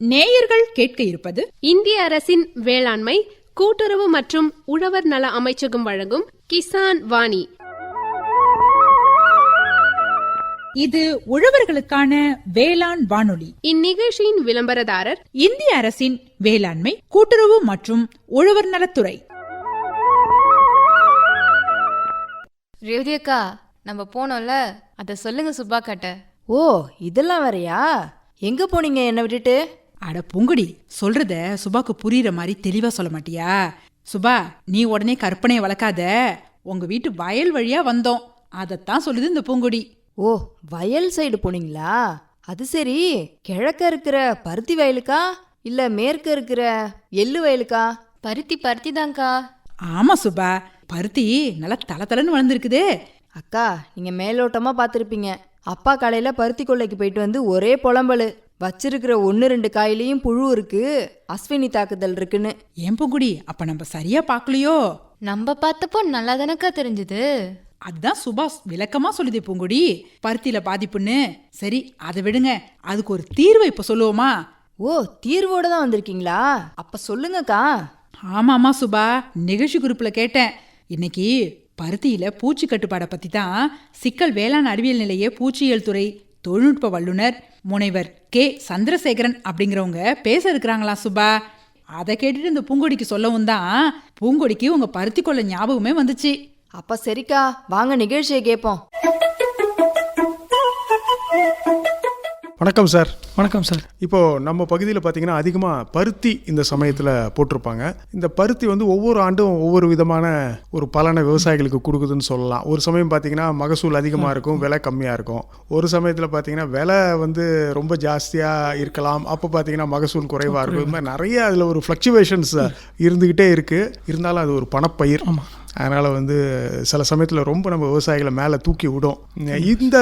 நேயர்கள் கேட்க இருப்பது இந்திய அரசின் வேளாண்மை கூட்டுறவு மற்றும் உழவர் நல அமைச்சகம் வழங்கும் கிசான் வாணி. இது உழவர்களுக்கான வேளாண் வானொலி. இந்நிகழ்ச்சியின் விளம்பரதாரர் இந்திய அரசின் வேளாண்மை கூட்டுறவு மற்றும் உழவர் நலத்துறை. ரேவதி அக்கா நம்ம போனோம்ல? அதை சொல்லுங்க சுப்பா காட்ட ஓ இதெல்லாம் வேறயா? எங்க போனீங்க? என்னை விட்டுட்டு? அட பூங்குடி சொல்றத சுபாக்கு புரியுற மாதிரி தெளிவா சொல்ல மாட்டியா? சுபா நீ உடனே கற்பனையை வளர்க்காத. உங்க வீட்டு வயல் வழியா வந்தோம். அதத்தான் சொல்லுது இந்த பூங்குடி. ஓ வயல் சைடு போனீங்களா? அது சரி. கிழக்க இருக்கிற பருத்தி வயலுக்கா? இல்ல மேற்க இருக்கிற எள்ளு வயலுக்கா? பருத்தி பருத்தி தான்க்கா. ஆமா சுபா பருத்தி நல்லா தல தலன்னு வளர்ந்துருக்குதே. அக்கா நீங்க மேலோட்டமா பார்த்துருப்பீங்க. அப்பா காலையில பருத்தி கொள்ளைக்கு போயிட்டு வந்து ஒரே புலம்பலு. வச்சிருக்கிற ஒன்று ரெண்டு காயிலையும் புழு இருக்கு. அஸ்வினி தாக்குதல் இருக்குன்னு. ஏன் பூங்குடி? அப்ப நம்ம சரியா பார்க்கலையோ நம்ம பார்த்தப்போ நல்லா தானக்கா தெரிஞ்சது. அதுதான் சுபாஷ் விளக்கமா சொல்லுதே பூங்குடி. பருத்தியில பாதிப்புன்னு. சரி அதை விடுங்க. அதுக்கு ஒரு தீர்வை இப்ப சொல்லுவோமா? ஓ தீர்வோட தான் வந்திருக்கீங்களா? அப்ப சொல்லுங்கக்கா. ஆமாமா சுபா. நிகழ்ச்சி குறிப்புல கேட்டேன். இன்னைக்கு பருத்தியில பூச்சி கட்டுப்பாடை பத்தி தான் சிக்கல் வேளாண் அறிவியல் நிலைய பூச்சியியல் துறை தொழில்நுட்ப வல்லுனர் முனைவர் கே. சந்திரசேகரன் அப்படிங்கிறவங்க பேச இருக்கிறாங்களா சுபா? அதை கேட்டுட்டு இந்த பூங்கொடிக்கு சொல்லவும் தான் பூங்கொடிக்கு உங்க பருத்தி கொள்ள ஞாபகமே வந்துச்சு. அப்ப சரிக்கா வாங்க நிகழ்ச்சியை கேட்போம் வணக்கம் சார். வணக்கம் சார். இப்போ நம்ம பகுதியில் பார்த்தீங்கன்னா அதிகமாக பருத்தி இந்த சமயத்தில் போட்டிருப்பாங்க. இந்த பருத்தி வந்து ஒவ்வொரு ஆண்டும் ஒவ்வொரு விதமான ஒரு பலனை விவசாயிகளுக்கு கொடுக்குதுன்னு சொல்லலாம். ஒரு சமயம் பார்த்தீங்கன்னா மகசூல் அதிகமாக இருக்கும் விலை கம்மியாக இருக்கும். ஒரு சமயத்தில் பார்த்தீங்கன்னா விலை வந்து ரொம்ப ஜாஸ்தியாக இருக்கலாம். அப்போ பார்த்தீங்கன்னா மகசூல் குறைவாக இருக்கும். இது மாதிரி நிறைய அதில் ஒரு ஃப்ளக்சுவேஷன்ஸ் இருந்துக்கிட்டே இருக்குது இருந்தாலும் அது ஒரு பணப்பயிர். அதனால் வந்து சில சமயத்தில் ரொம்ப நம்ம விவசாயிகளை மேலே தூக்கி விடும். இந்த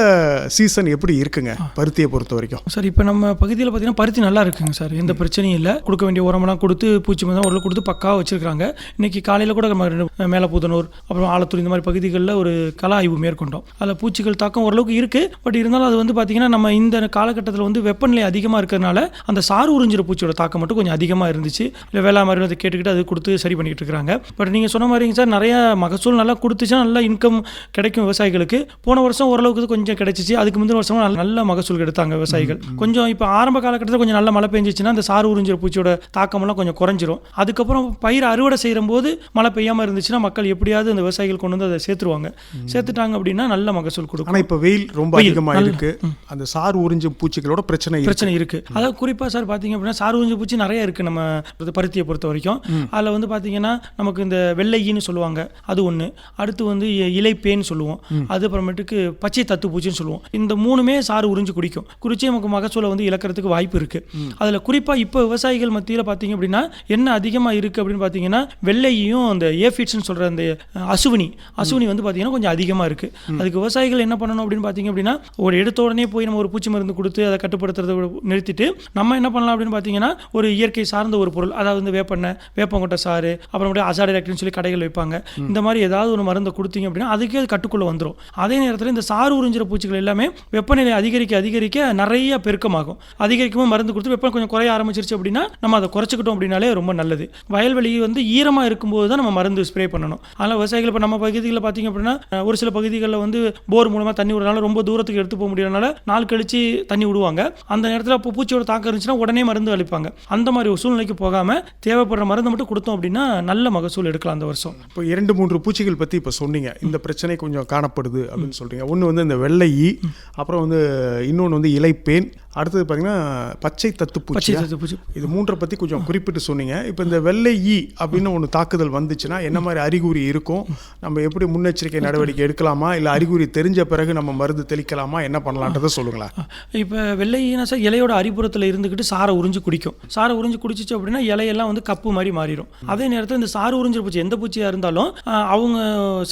சீசன் எப்படி இருக்குங்க? பருத்தியை பொறுத்த வரைக்கும். சார் இப்போ நம்ம பகுதியில் பார்த்தீங்கன்னா பருத்தி நல்லா இருக்குங்க சார். எந்த பிரச்சனையும் இல்லை. கொடுக்க வேண்டிய உரமெல்லாம் கொடுத்து பூச்சி மருந்து ஓரளவு கொடுத்து பக்காவாக வச்சிருக்காங்க. இன்னைக்கு காலையில் கூட நம்ம ரெண்டு மேலப்பூதனூர் அப்புறம் ஆலத்தூர் இந்த மாதிரி பகுதிகளில் ஒரு கள ஆய்வு மேற்கொண்டோம். அதில் பூச்சிகள் தாக்கம் ஓரளவுக்கு இருக்குது பட் இருந்தாலும் அது வந்து பார்த்தீங்கன்னா நம்ம இந்த காலகட்டத்தில் வந்து வெப்பநிலை அதிகமாக இருக்கிறதுனால அந்த சாறு உறிஞ்சிற பூச்சியோட தாக்கம் மட்டும் கொஞ்சம் அதிகமாக இருந்துச்சு. இல்லை வேளாண் மாதிரி அதை கேட்டுக்கிட்டு அது கொடுத்து சரி பண்ணிக்கிட்டு இருக்காங்க. பட் நீங்கள் சொன்ன மாதிரிங்க சார் நிறைய மகசூல் நல்லா கொடுத்துச்சுன்னா நல்ல இன்கம் கிடைக்கும் விவசாயிகளுக்கு. போன வருஷம் ஓரளவுக்கு கொஞ்சம் கிடைச்சிச்சு. அதுக்கு முந்தின வருஷம் நல்ல நல்ல மகசூல் எடுத்தாங்க விவசாயிகள். கொஞ்சம் இப்போ ஆரம்ப காலகட்டத்தில் கொஞ்சம் நல்ல மழை பெஞ்சிச்சுன்னா அந்த சாறு உறிஞ்சிற பூச்சியோட தாக்கமெல்லாம் கொஞ்சம் குறைஞ்சிரும். அதுக்கப்புறம் பயிர் அறுவடை செய்யும் போது மழை பெய்யாமல் இருந்துச்சுன்னா மக்கள் எப்படியாவது அந்த விவசாயிகள் கொண்டு வந்து அதை சேர்த்துருவாங்க. சேர்த்துட்டாங்க அப்படின்னா நல்ல மகசூல் கொடுக்கும். ஆனால் இப்போ வெயில் ரொம்ப அதிகமாக இருக்கு. அந்த சார் உறிஞ்சும் பூச்சிகளோட பிரச்சனை பிரச்சனை இருக்கு. அதாவது குறிப்பா சார் பாத்தீங்க அப்படின்னா சார் உறிஞ்சு பூச்சி நிறைய இருக்கு நம்ம பருத்தியை பொறுத்த வரைக்கும். அதுல வந்து பாத்தீங்கன்னா நமக்கு இந்த வெள்ளையின்னு சொல்லுவாங்க. அது ஒண்ணு. அடுத்து வந்து இலைப்பேன்னு சொல்லுவோம். அது அப்புறமேட்டுக்கு பச்சை தத்து பூச்சின்னு சொல்லுவோம். இந்த மூணுமே சாறு உறிஞ்சு குடிக்கும். குறிச்சி நமக்கு மகசூலை வந்து இழக்கிறதுக்கு வாய்ப்பு இருக்கு. அதுல குறிப்பா இப்போ விவசாயிகள் மத்தியில பாத்தீங்க அப்படின்னா என்ன அதிகமா இருக்கு அப்படின்னு பாத்தீங்கன்னா வெள்ளையும் அந்த ஏஃபிட்ஸ்னு சொல்ற அந்த அசுவினி. அசுவினி வந்து பாத்தீங்கன்னா கொஞ்சம் அதிகமா இருக்கு. அதுக்கு விவசாயிகள் என்ன பண்ணணும் அப்படின்னு பாத்தீங்க அப்படின்னா ஒரு எடுத்த உடனே போய் நம்ம ஒரு பூச்சி மருந்து கொடுத்து அதை கட்டுப்படுத்துறதை நிறுத்திட்டு நம்ம என்ன பண்ணலாம் அப்படின்னு பார்த்தீங்கன்னா ஒரு இயற்கை சார்ந்த ஒரு பொருள் அதாவது வந்து வேப்பெண்ணெய் வேப்பங்கொட்டை சாறு அப்புறம் அசாடிராக்டின்னு சொல்லி கடைகள் வைப்பாங்க. இந்த மாதிரி ஏதாவது ஒரு மருந்தை கொடுத்தீங்க அப்படின்னா அதுக்கே அது கட்டுக்குள்ள வந்துடும் அதே நேரத்தில் இந்த சாறு உறிஞ்சிற பூச்சிகள் எல்லாமே வெப்பநிலை அதிகரிக்க அதிகரிக்க நிறைய பெருக்கமாகும். அதிகரிக்கவும் மருந்து கொடுத்து வெப்பம் கொஞ்சம் குறைய ஆரம்பிச்சிருச்சு அப்படின்னா நம்ம அதை குறைச்சிக்கிட்டோம் அப்படின்னாலே ரொம்ப நல்லது. வயல்வெளி வந்து ஈரமாக இருக்கும்போது தான் நம்ம மருந்து ஸ்ப்ரே பண்ணணும். அதனால் விவசாயிகள் இப்போ நம்ம பகுதிகளில் பார்த்தீங்க அப்படின்னா ஒரு சில பகுதிகளில் வந்து போர் மூலமாக தண்ணி விடுறதுனால ரொம்ப தூரத்துக்கு எடுத்து போக முடியறதுனால நாள் கழிச்சு தண்ணி விடுவாங்க. அந்த நேரத்தில் இப்போ பூச்சியோட தாக்கம் இருந்துச்சுன்னா உடனே மருந்து அளிப்பாங்க. அந்த மாதிரி ஒரு சூழ்நிலைக்கு போகாம தேவைப்படுற மருந்து மட்டும் கொடுத்தோம் அப்படின்னா நல்ல மகசூல் எடுக்கலாம் அந்த வருஷம். இப்போ இரண்டு மூன்று பூச்சிகள் பற்றி இப்போ சொன்னீங்க. இந்த பிரச்சனை கொஞ்சம் காணப்படுது அப்படின்னு சொல்றீங்க. ஒன்று வந்து இந்த வெள்ளை ஈ அப்புறம் வந்து இன்னொன்று வந்து இலைப்பேன் அடுத்தது பார்த்தீங்கன்னா பச்சை தத்து பச்சை பூச்சி தத்து பூச்சி. இது மூன்றை பற்றி கொஞ்சம் குறிப்பிட்டு சொன்னீங்க. இப்போ இந்த வெள்ளை ஈ அப்படின்னு ஒன்று தாக்குதல் வந்துச்சுன்னா என்ன மாதிரி அறிகுறி இருக்கும்? நம்ம எப்படி முன்னெச்சரிக்கை நடவடிக்கை எடுக்கலாமா? இல்லை அறிகுறி தெரிஞ்ச பிறகு நம்ம மருந்து தெளிக்கலாமா? என்ன பண்ணலான்றதை சொல்லுங்களேன். இப்போ வெள்ளையினா சார் இலையோட அடிப்புறத்தில் இருந்துக்கிட்டு சாரை உறிஞ்சு குடிக்கும். சாரை உறிஞ்சு குடிச்சிச்சு அப்படின்னா இலையெல்லாம் வந்து கப்பு மாதிரி மாறிடும் அதே நேரத்தில் இந்த சாறு உறிஞ்சிற பூச்சி எந்த பூச்சியாக இருந்தாலும் அவங்க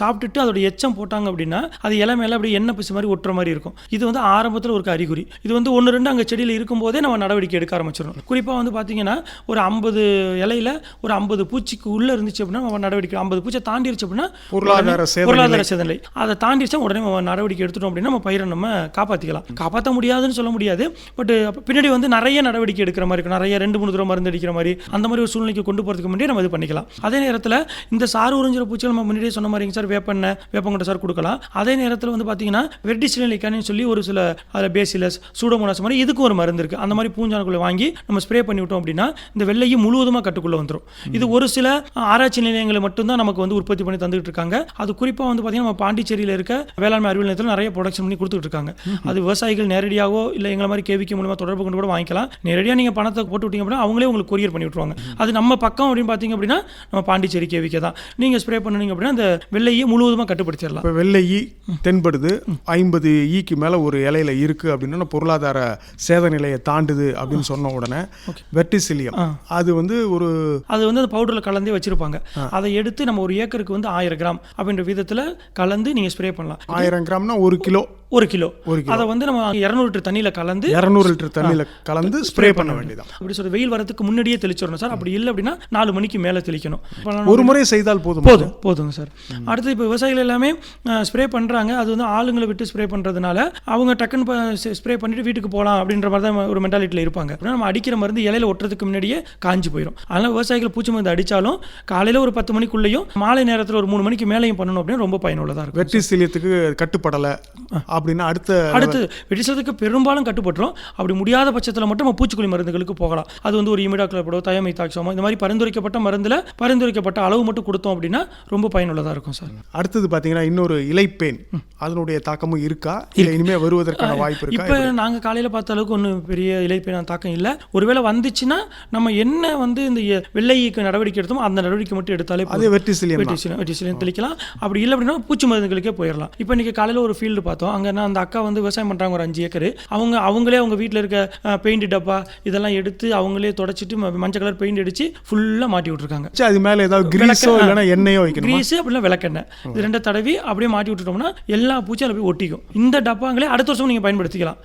சாப்பிட்டுட்டு அதோட எச்சம் போட்டாங்க அப்படின்னா அது இலை மேலே அப்படியே எண்ணெய் பிசு மாதிரி ஒட்டுற மாதிரி இருக்கும். இது வந்து ஆரம்பத்தில் ஒரு அறிகுறி. இது வந்து ஒன்று ரெண்டு வந்து அங்கே செடியில் இருக்கும்போதே நம்ம நடவடிக்கை எடுக்க ஆரம்பிச்சிடணும் குறிப்பாக வந்து பார்த்தீங்கன்னா ஒரு ஐம்பது இலையில ஒரு ஐம்பது பூச்சிக்கு உள்ளே இருந்துச்சு அப்படின்னா நம்ம நடவடிக்கை ஐம்பது பூச்சை தாண்டிருச்சு அப்படின்னா பொருளாதார பொருளாதார சேதநிலை. அதை தாண்டிச்சா உடனே நம்ம நடவடிக்கை எடுத்துட்டோம் அப்படின்னா நம்ம பயிரை நம்ம காப்பாற்றிக்கலாம் காப்பாற்ற முடியாதுன்னு சொல்ல முடியாது. பட் பின்னாடி வந்து நிறைய நடவடிக்கை எடுக்கிற மாதிரி இருக்கும். நிறைய ரெண்டு மூணு தடவை மருந்து அடிக்கிற மாதிரி அந்த மாதிரி ஒரு சூழ்நிலைக்கு கொண்டு போகிறதுக்கு முன்னாடி நம்ம இது பண்ணிக்கலாம். அதே நேரத்தில் இந்த சாறு உறிஞ்சிற பூச்சிகள் நம்ம முன்னாடியே சொன்ன மாதிரிங்க சார் வேப்பெண்ணெய் வேப்பங்கொட்டை சார் கொடுக்கலாம். அதே நேரத்தில் வந்து பார்த்தீங்கன்னா வெர்டிசிலிக்கானு சொல்லி ஒரு சில அதில் பேசிலஸ் சூடோமோனாஸ் மாதிரி இதுக்கும் ஒரு மருந்து இருக்குது அந்த மாதிரி பூஞ்சானுக்குள்ளே வாங்கி நம்ம ஸ்ப்ரே பண்ணி விட்டோம் அப்படின்னா இந்த வெள்ளையும் முழுவதுமாக கட்டுக்குள்ளே வந்துடும் இது ஒரு சில ஆராய்ச்சி நிலையங்களை மட்டும்தான் நமக்கு வந்து உற்பத்தி பண்ணி தந்துகிட்டு இருக்காங்க. அது குறிப்பாக வந்து பார்த்தீங்கன்னா நம்ம பாண்டிச்சேரியில் இருக்க வேளாண்மை அறிவியல் நிலையத்தில் நிறைய ப்ரொடக்ஷன் பண்ணி கொடுத்துட்டு இருக்காங்க. அது விவசாயிகள் நேரடியாகவோ இல்லை எங்களை மாதிரி கேவிக்கு மூலமாக தொடர்பு கொண்டு கூட வாங்கிக்கலாம். நேரடியாக நீங்கள் பணத்தை போட்டு விட்டீங்க அப்படின்னா அவங்களே உங்களுக்கு கொரியர் பண்ணி விட்டுருவாங்க. அது நம்ம பக்கம் அப்படின்னு பார்த்தீங்க அப்படின்னா நம்ம பாண்டிச்சேரி கேவிக்கே தான். நீங்கள் ஸ்ப்ரே பண்ணுனீங்க அப்படின்னா அந்த வெள்ளையை முழுவதுமாக கட்டுப்படுத்திடலாம். இப்போ வெள்ளை ஈ தென்படுது. ஐம்பது e ஈக்கு மேலே ஒரு இலையில இருக்குது அப்படின்னா பொருளாதார சேத நிலையை தாண்டுது அப்படின்னு சொன்ன உடனே வெர்டிசிலியம் அது வந்து ஒரு அது வந்து அந்த பவுடரில் கலந்தே வச்சிருப்பாங்க. அதை எடுத்து நம்ம ஒரு ஏக்கருக்கு வந்து ஆயிரம் கிராம் அப்படின்ற விதத்தில் கலந்து நீங்கள் ஸ்ப்ரே பண்ணலாம். ஆயிரம் கிராம்னா ஒரு கிலோ. ஒரு கிலோ. ஒரு கிலோ. அதை வந்து நம்ம இரநூறு லிட்டர் தண்ணியில் கலந்து இரநூறு லிட்டர் தண்ணியில் கலந்து ஸ்ப்ரே பண்ண வேண்டியதான் அப்படி சொல்லி வெயில் வரதுக்கு முன்னாடியே தெளிச்சிடணும் சார். அப்படி இல்லை அப்படின்னா நாலு மணிக்கு மேலே தெளிக்கணும். ஒரு முறை செய்தால் போதும் போதும் போதுங்க சார். அடுத்து இப்போ விவசாயிகள் எல்லாமே ஸ்ப்ரே பண்ணுறாங்க அது வந்து ஆளுங்களை விட்டு ஸ்ப்ரே பண்ணுறதுனால அவங்க டக்குன்னு ஸ்ப்ரே பண்ணிட்டு வீட்டுக்கு போகலாம் அப்படின்ற மாதிரி தான் ஒரு மென்டாலிட்டியில் இருப்பாங்க. நம்ம அடிக்கிற மருந்து இலையில ஒட்டுறதுக்கு முன்னாடியே காஞ்சி போயிடும் அதனால் விவசாயிகள் பூச்சி மருந்து அடித்தாலும் காலையில் ஒரு பத்து மணிக்குள்ளேயும் மாலை நேரத்தில் ஒரு மூணு மணிக்கு மேலேயும் பண்ணணும் அப்படின்னு ரொம்ப பயனுள்ளதாக இருக்கும் வெர்டிசிலியத்துக்கு கட்டுப்படலை. அப்படின்னா அடுத்த அடுத்து வெடிசத்துக்கு பெரும்பாலும் கட்டுப்பட்டுரும். அப்படி முடியாத பட்சத்தில் மட்டும் நம்ம பூச்சிக்கொல்லி மருந்துகளுக்கு போகலாம். அது வந்து ஒரு இமிடாக்ளோபடோ தயமைத்தாக்சோமோ இந்த மாதிரி பரிந்துரைக்கப்பட்ட மருந்தில் பரிந்துரைக்கப்பட்ட அளவு மட்டும் கொடுத்தோம் அப்படின்னா ரொம்ப பயனுள்ளதாக இருக்கும் சார். அடுத்தது பார்த்தீங்கன்னா இன்னொரு இலைப்பேன் அதனுடைய தாக்கமும் இருக்கா? இல்லை இனிமே வருவதற்கான வாய்ப்பு இப்போ நாங்கள் காலையில் பார்த்த அளவுக்கு ஒன்றும் பெரிய இலைப்பேன தாக்கம் இல்லை. ஒருவேளை வந்துச்சுன்னா நம்ம என்ன வந்து இந்த வெள்ளைக்கு நடவடிக்கை எடுத்தோமோ அந்த நடவடிக்கை மட்டும் எடுத்தாலே அதே. வெட்டிசிலியம் வெட்டிசிலியம் தெளிக்கலாம். அப்படி இல்லை அப்படின்னா பூச்சி மருந்துகளுக்கே போயிடலாம். இப்போ இன்னைக்கு காலையில் ஒரு ஃபீல்டு பார்த்தோம். அங்கே நான் அந்த அக்கா வந்து விவசாயம் பண்ணுறாங்க ஒரு அஞ்சு ஏக்கர். அவங்க அவங்களே அவங்க வீட்டில் இருக்க பெயிண்ட் டப்பா இதெல்லாம் எடுத்து அவங்களே தொடச்சிட்டு மஞ்சள் கலர் பெயிண்ட் அடிச்சு ஃபுல்லாக மாட்டி விட்டுருக்காங்க. சரி, அது மேலே ஏதாவது கிரீஸோ இல்லைன்னா எண்ணெயோ வைக்கணுமா? கிரீஸ் அப்படின்னா விளக்கெண்ணெய் இது ரெண்டை தடவி அப்படியே மாட்டி விட்டுட்டோம்னா எல்லா பூச்சியும் அதில் போய் ஒட்டிக்கும். இந்த டப்பாங்களே அடுத்த வருஷம் நீங்கள் பயன்படுத்திக்கலாம்.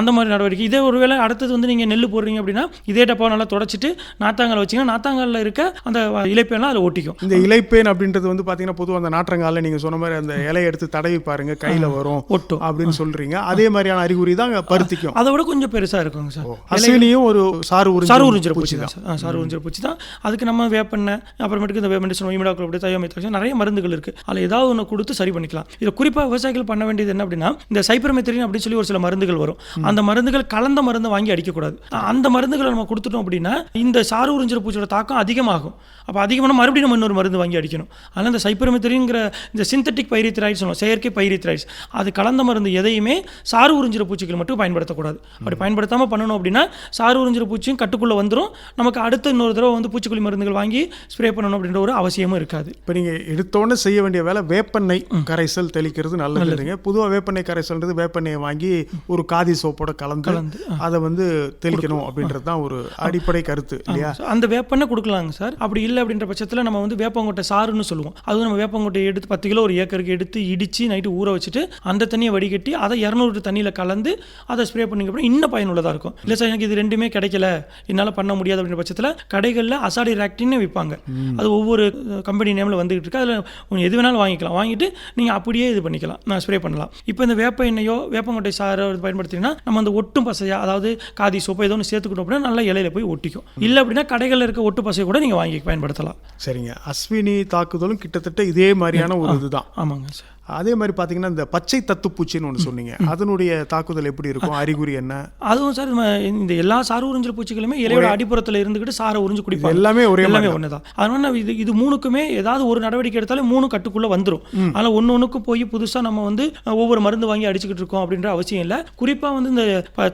அந்த மாதிரி நடவடிக்கை. இதே ஒருவேளை அடுத்தது வந்து நீங்கள் நெல் போடுறீங்க அப்படின்னா இதே டப்பாவை நல்லா தொடச்சிட்டு நாத்தாங்கால் வச்சீங்கன்னா நாத்தாங்காலில் இருக்க அந்த இலைப்பெல்லாம் அதில் ஒட்டிக்கும். இந்த இலைப்பேன் அப்படின்றது வந்து பார்த்தீங்கன்னா பொதுவாக அந்த நாற்றங்கால நீங்க சொன்ன மாதிரி அந்த இலையை எடுத்து தடவி பாருங்க கையில வரும். ஒட்டும். அப்படின்னு சொல்றீங்க. அதே மாதிரியான அறிகுறி தான் பருத்திக்கும். அதை விட கொஞ்சம் பெருசாக இருக்குங்க சார். அஸ்வினியும் ஒரு சாறு உறிஞ்சும் சாறு உறிஞ்சிற பூச்சி தான் சாறு உறிஞ்சிற பூச்சி தான். அதுக்கு நம்ம வேப்பெண்ணெய் அப்புறமேட்டுக்கு இந்த மெடிசன் இமிடாக்கள் அப்படி தயோமித்தாக்சன் நிறைய மருந்துகள் இருக்குது அதில் ஏதாவது ஒன்று கொடுத்து சரி பண்ணிக்கலாம். இதில் குறிப்பாக விவசாயிகள் பண்ண வேண்டியது என்ன அப்படின்னா இந்த சைப்பர்மெத்திரின் அப்படின்னு சொல்லி ஒரு சில மருந்துகள் வரும். அந்த மருந்துகள் கலந்த மருந்தை வாங்கி அடிக்கக்கூடாது. அந்த மருந்துகளை நம்ம கொடுத்துட்டோம் அப்படின்னா இந்த சாறு உறிஞ்சிற பூச்சியோட தாக்கம் அதிகமாகும். அப்போ அதிகமான மறுபடியும் நம்ம இன்னொரு மருந்து வாங்கி அடிக்கணும். அதனால் இந்த சைப்பர்மெத்திரிங்கிற இந்த சிந்தட்டிக் பைரித்ராய்டு சொல்லுவோம் செயற்கை பைரித்ராய்ட்ஸ் அது கலந்த மருந்து எதையுமே சாறு உறிஞ்சிற பூச்சிகள் மட்டும் பயன்படுத்தக்கூடாது. அப்படி பயன்படுத்தாமல் பண்ணணும் அப்படின்னா சாறு உறிஞ்சிற பூச்சியும் கட்டுக்குள்ளே வந்துடும் நமக்கு அடுத்த இன்னொரு தடவை வந்து பூச்சிக்கொல்லி மருந்துகள் வாங்கி ஸ்ப்ரே பண்ணணும் அப்படின்ற ஒரு அவசியமும் இருக்காது. இப்போ நீங்க எடுத்தோன்னே செய்ய வேண்டிய வேலை வேப்பெண்ணெய் கரைசல் தெளிக்கிறது நல்லதுங்க பொதுவாக வேப்பெண்ணெய் கரைசல்ன்றது வேப்பெண்ணெயை வாங்கி ஒரு காதி சோப்போட கலந்து அதை வந்து தெளிக்கணும் அப்படின்றது தான் ஒரு அடிப்படை கருத்து இல்லையா? அந்த வேப்பெண்ணெய் கொடுக்கலாங்க சார். அப்படி இல்லை அப்படின்ற பட்சத்தில் நம்ம வந்து வேப்பங்கொட்டை சாறுன்னு சொல்லுவோம். அது நம்ம வேப்பங்கொட்டையை எடுத்து பத்து கிலோ ஒரு ஏக்கருக்கு எடுத்து இடித்து நைட்டு ஊற வச்சுட்டு அந்த தண்ணியை வடிகட்டி அதை இரநூறு தண்ணியில் கலந்து அதை ஸ்ப்ரே பண்ணிங்க அப்படின்னா இன்னும் பயனுள்ளதாக இருக்கும். இல்லை சார் எனக்கு இது ரெண்டுமே கிடைக்கல. என்னால் பண்ண முடியாது அப்படின்ற பட்சத்தில் கடைகளில் அசாடி ராக்டின்னு விற்பாங்க அது ஒவ்வொரு கம்பெனி நேமில் வந்துகிட்டு இருக்கு. அதில் உங்களுக்கு எது வேணாலும் வாங்கிக்கலாம். வாங்கிட்டு நீங்கள் அப்படியே இது பண்ணிக்கலாம். நான் ஸ்ப்ரே பண்ணலாம். இப்போ இந்த வேப்ப எண்ணெயோ வேப்பங்கொட்டை சாரோ பயன்படுத்தினா நம்ம அந்த ஒட்டும் பசையா அதாவது காதி சோப்போ ஏதோ ஒன்று சேர்த்துக்கிட்டோம் அப்படின்னா நல்லா இலையில போய் ஒட்டிக்கும். இல்லை அப்படின்னா கடைகளில் இருக்க ஒட்டு பசையை கூட நீங்கள் வாங்கி பயன்படுத்தலாம். சரிங்க. அஸ்வினி தாக்குதலும் கிட்டத்தட்ட இதே மாதிரியான ஒரு இதுதான். ஆமாங்க சார். அதே மாதிரி பார்த்தீங்கன்னா இந்த பச்சை தத்துப்பூச்சின்னு ஒன்று சொன்னீங்க. அதனுடைய தாக்குதல் எப்படி இருக்கும்? அறிகுறி என்ன? அதுவும் சார் இந்த எல்லா சாறு உறிஞ்சல் பூச்சிகளுமே இலையோட அடிப்புறத்தில் இருந்துக்கிட்டு சாரை உறிஞ்சு குடிப்பாங்க. எல்லாமே ஒரே எல்லாமே ஒன்று தான். அதனால இது இது மூணுக்குமே ஏதாவது ஒரு நடவடிக்கை எடுத்தாலே மூணு கட்டுக்குள்ளே வந்துடும் அதனால் ஒன்று ஒன்றுக்கும் போய் புதுசாக நம்ம வந்து ஒவ்வொரு மருந்து வாங்கி அடிச்சுக்கிட்டு இருக்கோம் அப்படின்ற அவசியம் இல்லை. குறிப்பாக வந்து இந்த